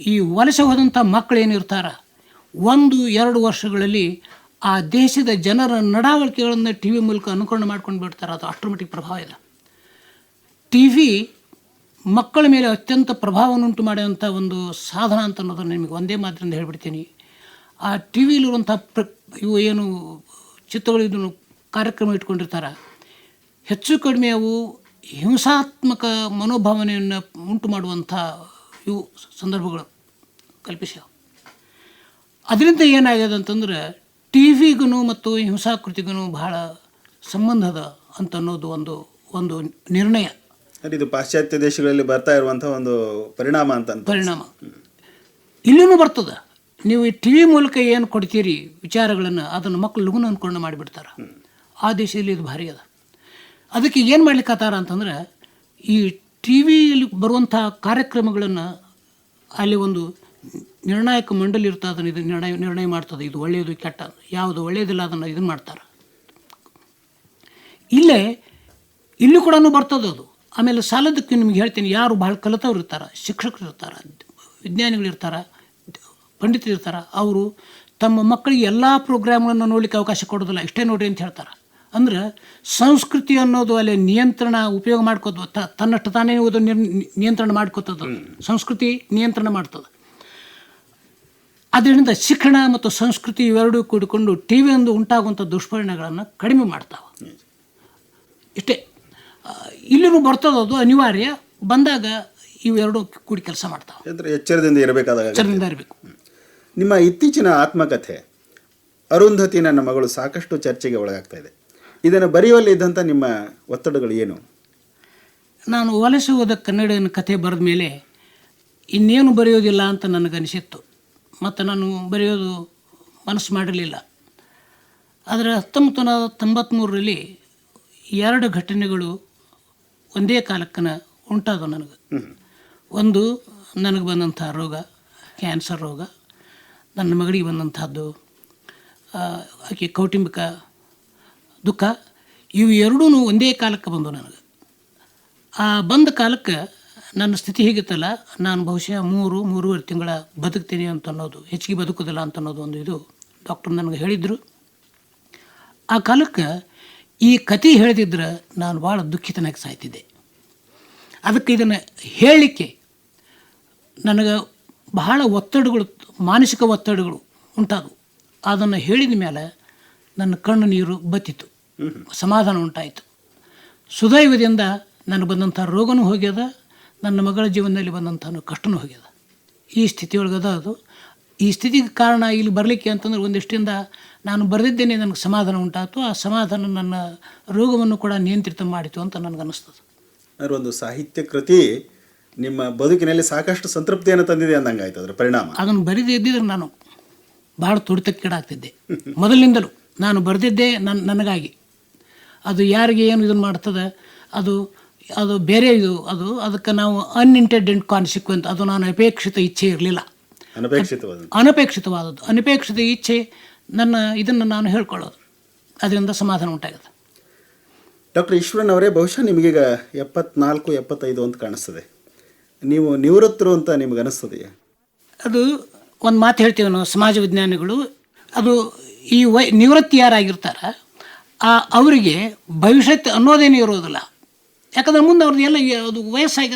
ಈ ವಲಸೆ ಹೋದಂಥ ಮಕ್ಕಳು ಏನಿರ್ತಾರ ಒಂದು ಎರಡು ವರ್ಷಗಳಲ್ಲಿ ಆ ದೇಶದ ಜನರ ನಡವಳಿಕೆಗಳನ್ನು ಟಿ ವಿ ಮೂಲಕ ಅನುಕರಣೆ ಮಾಡ್ಕೊಂಡು ಬಿಡ್ತಾರೆ. ಅದು ಆಟೋಮೆಟಿಕ್ ಪ್ರಭಾವ ಇದೆ. ಟಿ ವಿ ಮಕ್ಕಳ ಮೇಲೆ ಅತ್ಯಂತ ಪ್ರಭಾವವನ್ನುಂಟು ಮಾಡುವಂಥ ಒಂದು ಸಾಧನ ಅಂತ ಅನ್ನೋದನ್ನು ನಿಮಗೆ ಒಂದೇ ಮಾತಿನಿಂದ ಹೇಳ್ಬಿಡ್ತೀನಿ. ಆ ಟಿ ವಿಲಿರುವಂಥ ಪ್ರ ಇವು ಏನು ಚಿತ್ರಗಳು ಇದನ್ನು ಕಾರ್ಯಕ್ರಮ ಇಟ್ಕೊಂಡಿರ್ತಾರೆ. ಹೆಚ್ಚು ಕಡಿಮೆ ಅವು ಹಿಂಸಾತ್ಮಕ ಮನೋಭಾವನೆಯನ್ನು ಉಂಟು ಮಾಡುವಂಥ ಇವು ಸಂದರ್ಭಗಳು ಕಲ್ಪಿಸ್ಯಾವ. ಅದರಿಂದ ಏನಾಗ್ಯದ ಅಂತಂದ್ರೆ ಟಿ ವಿಗೂ ಮತ್ತು ಹಿಂಸಾಕೃತಿಗೂ ಬಹಳ ಸಂಬಂಧ ಅದ ಅಂತ ಅನ್ನೋದು ಒಂದು ಒಂದು ನಿರ್ಣಯ. ಇದು ಪಾಶ್ಚಾತ್ಯ ದೇಶಗಳಲ್ಲಿ ಬರ್ತಾ ಇರುವಂಥ ಒಂದು ಪರಿಣಾಮ ಅಂತ ಅಂತ ಪರಿಣಾಮ. ಇಲ್ಲಿನೂ ಬರ್ತದೆ. ನೀವು ಈ ಟಿ ವಿ ಮೂಲಕ ಏನು ಕೊಡ್ತೀರಿ ವಿಚಾರಗಳನ್ನು, ಅದನ್ನು ಮಕ್ಕಳು ಲಘುನ ಅನ್ಕೊಂಡು ಮಾಡಿಬಿಡ್ತಾರೆ. ಆ ದೇಶದಲ್ಲಿ ಇದು ಭಾರಿ ಅದ. ಅದಕ್ಕೆ ಏನು ಮಾಡ್ಲಿಕ್ಕತ್ತಾರ ಅಂತಂದ್ರೆ, ಈ ಟಿ ವಿಯಲ್ಲಿ ಬರುವಂಥ ಕಾರ್ಯಕ್ರಮಗಳನ್ನು ಅಲ್ಲಿ ಒಂದು ನಿರ್ಣಾಯಕ ಮಂಡಳಿ ಇರ್ತದೆ ಅದನ್ನು ಇದು ನಿರ್ಣಯ ನಿರ್ಣಯ ಮಾಡ್ತದೆ. ಇದು ಒಳ್ಳೆಯದು ಕೆಟ್ಟ, ಯಾವುದು ಒಳ್ಳೆಯದಿಲ್ಲ ಅದನ್ನು ಇದನ್ನು ಮಾಡ್ತಾರೆ. ಇಲ್ಲೇ, ಇಲ್ಲಿ ಕೂಡ ಬರ್ತದೆ ಅದು. ಆಮೇಲೆ ಸಾಲದಕ್ಕೆ ನಿಮ್ಗೆ ಹೇಳ್ತೀನಿ, ಯಾರು ಭಾಳ ಕಲಿತವ್ರು ಇರ್ತಾರೆ, ಶಿಕ್ಷಕರು ಇರ್ತಾರೆ, ವಿಜ್ಞಾನಿಗಳು ಇರ್ತಾರೆ ಪಂಡಿತರು ಇರ್ತಾರೆ ಅವರು ತಮ್ಮ ಮಕ್ಕಳಿಗೆ ಎಲ್ಲ ಪ್ರೋಗ್ರಾಮ್ಗಳನ್ನು ನೋಡಲಿಕ್ಕೆ ಅವಕಾಶ ಕೊಡೋದಿಲ್ಲ. ಇಷ್ಟೇ ನೋಡಿ ಅಂತ ಹೇಳ್ತಾರೆ. ಅಂದ್ರೆ ಸಂಸ್ಕೃತಿ ಅನ್ನೋದು ಅಲ್ಲಿ ನಿಯಂತ್ರಣ ಉಪಯೋಗ ಮಾಡ್ಕೋದು ತನ್ನಷ್ಟು ತಾನೇ ಅದು ನಿಯಂತ್ರಣ ಮಾಡ್ಕೋತದ. ಸಂಸ್ಕೃತಿ ನಿಯಂತ್ರಣ ಮಾಡ್ತದೆ. ಅದರಿಂದ ಶಿಕ್ಷಣ ಮತ್ತು ಸಂಸ್ಕೃತಿ ಇವೆರಡೂ ಕೂಡಿಕೊಂಡು ಟಿ ಒಂದು ಉಂಟಾಗುವಂಥ ದುಷ್ಪರಿಣಾಮಗಳನ್ನು ಕಡಿಮೆ ಮಾಡ್ತಾವೆ. ಇಷ್ಟೇ. ಇಲ್ಲಿನೂ ಬರ್ತದೆ ಅದು ಅನಿವಾರ್ಯ. ಬಂದಾಗ ಇವೆರಡು ಕೂಡಿ ಕೆಲಸ ಮಾಡ್ತಾವೆ. ಎಚ್ಚರದಿಂದ ಇರಬೇಕಾದಾಗ ಎಚ್ಚರದಿಂದ ಇರಬೇಕು. ನಿಮ್ಮ ಇತ್ತೀಚಿನ ಆತ್ಮಕಥೆ ಅರುಂಧತಿ ನನ್ನ ಮಗಳು ಸಾಕಷ್ಟು ಚರ್ಚೆಗೆ ಒಳಗಾಗ್ತಾ ಇದೆ. ಇದನ್ನು ಬರೆಯುವಲ್ಲಿ ಇದ್ದಂಥ ನಿಮ್ಮ ಒತ್ತಡಗಳು ಏನು? ನಾನು ವಲಸೆ ಹೋದ ಕನ್ನಡಿನ ಕಥೆ ಬರೆದ ಮೇಲೆ ಇನ್ನೇನು ಬರೆಯೋದಿಲ್ಲ ಅಂತ ನನಗನಿಸಿತ್ತು. ಮತ್ತು ನಾನು ಬರೆಯೋದು ಮನಸ್ಸು ಮಾಡಿರಲಿಲ್ಲ. ಆದರೆ ಹತ್ತೊಂಬತ್ತು ನೂರ ತೊಂಬತ್ತ್ಮೂರರಲ್ಲಿ ಎರಡು ಘಟನೆಗಳು ಒಂದೇ ಕಾಲಕ್ಕನ ಉಂಟಾದವು ನನಗೆ. ಒಂದು ನನಗೆ ಬಂದಂಥ ರೋಗ ಕ್ಯಾನ್ಸರ್ ರೋಗ. ನನ್ನ ಮಗಳಿಗೆ ಬಂದಂಥದ್ದು ಆ, ಆಕೆ ಕೌಟುಂಬಿಕ ದುಃಖ ಇವು ಎರಡೂ ಒಂದೇ ಕಾಲಕ್ಕೆ ಬಂದವು ನನಗೆ. ಆ ಬಂದ ಕಾಲಕ್ಕೆ ನನ್ನ ಸ್ಥಿತಿ ಹೇಗಿತ್ತಲ್ಲ ನಾನು ಬಹುಶಃ ಮೂರು ಮೂರುವರೆ ತಿಂಗಳ ಬದುಕ್ತೀನಿ ಅಂತ ಅನ್ನೋದು ಹೆಚ್ಚಿಗೆ ಬದುಕೋದಿಲ್ಲ ಅಂತ ಅನ್ನೋದು ಒಂದು ಇದು ಡಾಕ್ಟರ್ ನನಗೆ ಹೇಳಿದರು. ಆ ಕಾಲಕ್ಕೆ ಈ ಕತೆ ಹೇಳಿದಿದ್ರೆ ನಾನು ಭಾಳ ದುಃಖಿತನಾಗಿ ಸಾಯ್ತಿದ್ದೆ. ಅದಕ್ಕೆ ಇದನ್ನು ಹೇಳಲಿಕ್ಕೆ ನನಗೆ ಬಹಳ ಒತ್ತಡಗಳು, ಮಾನಸಿಕ ಒತ್ತಡಗಳು ಉಂಟಾದವು. ಅದನ್ನು ಹೇಳಿದ ಮೇಲೆ ನನ್ನ ಕಣ್ಣು ನೀರು ಬತ್ತಿತ್ತು. ಸಮಾಧಾನ ಉಂಟಾಯಿತು. ಸುದೈವದಿಂದ ನನಗೆ ಬಂದಂಥ ರೋಗನೂ ಹೋಗ್ಯದ, ನನ್ನ ಮಗಳ ಜೀವನದಲ್ಲಿ ಬಂದಂಥ ಕಷ್ಟನೂ ಹೋಗ್ಯದ. ಈ ಸ್ಥಿತಿಯೊಳಗದ ಅದು. ಈ ಸ್ಥಿತಿಗೆ ಕಾರಣ ಇಲ್ಲಿ ಬರಲಿಕ್ಕೆ ಅಂತಂದ್ರೆ ಒಂದಿಷ್ಟಿಂದ ನಾನು ಬರೆದಿದ್ದೇನೆ ನನಗೆ ಸಮಾಧಾನ ಉಂಟಾಯಿತು. ಆ ಸಮಾಧಾನ ನನ್ನ ರೋಗವನ್ನು ಕೂಡ ನಿಯಂತ್ರಿತ ಮಾಡಿತು ಅಂತ ನನಗನ್ನಿಸ್ತದೆ. ಒಂದು ಸಾಹಿತ್ಯ ಕೃತಿ ನಿಮ್ಮ ಬದುಕಿನಲ್ಲಿ ಸಾಕಷ್ಟು ಸಂತೃಪ್ತಿಯನ್ನು ತಂದಿದೆ ಅಂದಂಗೆ ಆಯ್ತು ಅದರ ಪರಿಣಾಮ. ಅದನ್ನು ಬರೆದೇ ಇದ್ದಿದ್ರೆ ನಾನು ಭಾಳ ತುಡಿತಕ್ಕೀಡಾಗ್ತಿದ್ದೆ ಮೊದಲಿನಿಂದಲೂ ನಾನು ಬರೆದಿದ್ದೆ ನನ್ನ ನನಗಾಗಿ. ಅದು ಯಾರಿಗೆ ಏನು ಇದನ್ನು ಮಾಡ್ತದೆ ಅದು ಅದು ಬೇರೆ ಇದು ಅದು ಅದಕ್ಕೆ ನಾವು ಅನ್ಇಂಟೆಂಡೆಂಟ್ ಕಾನ್ಸಿಕ್ವೆಂಟ್ ಅದು ನಾನು ಅಪೇಕ್ಷಿತ ಇಚ್ಛೆ ಇರಲಿಲ್ಲ. ಅನಪೇಕ್ಷಿತವಾದ ಅನಪೇಕ್ಷಿತವಾದದ್ದು. ಅನಪೇಕ್ಷಿತ ಇಚ್ಛೆ ನನ್ನ ಇದನ್ನು ನಾನು ಹೇಳ್ಕೊಳ್ಳೋದು. ಅದರಿಂದ ಸಮಾಧಾನ ಉಂಟಾಗುತ್ತೆ. ಡಾಕ್ಟರ್ ಈಶ್ವರನ್ ಅವರೇ ಬಹುಶಃ ನಿಮಗೀಗ ಎಪ್ಪತ್ನಾಲ್ಕು ಎಪ್ಪತ್ತೈದು ಅಂತ ಕಾಣಿಸ್ತದೆ. ನೀವು ನಿವೃತ್ತರು ಅಂತ ನಿಮ್ಗೆ ಅನಿಸ್ತದೆಯಾ? ಅದು ಒಂದು ಮಾತು ಹೇಳ್ತೀವಿ ನಾವು, ಸಮಾಜ ವಿಜ್ಞಾನಿಗಳು. ಅದು ಈ ವೈ, ನಿವೃತ್ತಿ ಯಾರಾಗಿರ್ತಾರ, ಆ ಅವರಿಗೆ ಭವಿಷ್ಯತ್ ಅನ್ನೋದೇನು ಇರೋದಿಲ್ಲ. ಯಾಕಂದ್ರೆ ಮುಂದೆ ಅವ್ರದ್ದು ಎಲ್ಲ ಅದು ವಯಸ್ಸಾಗಿ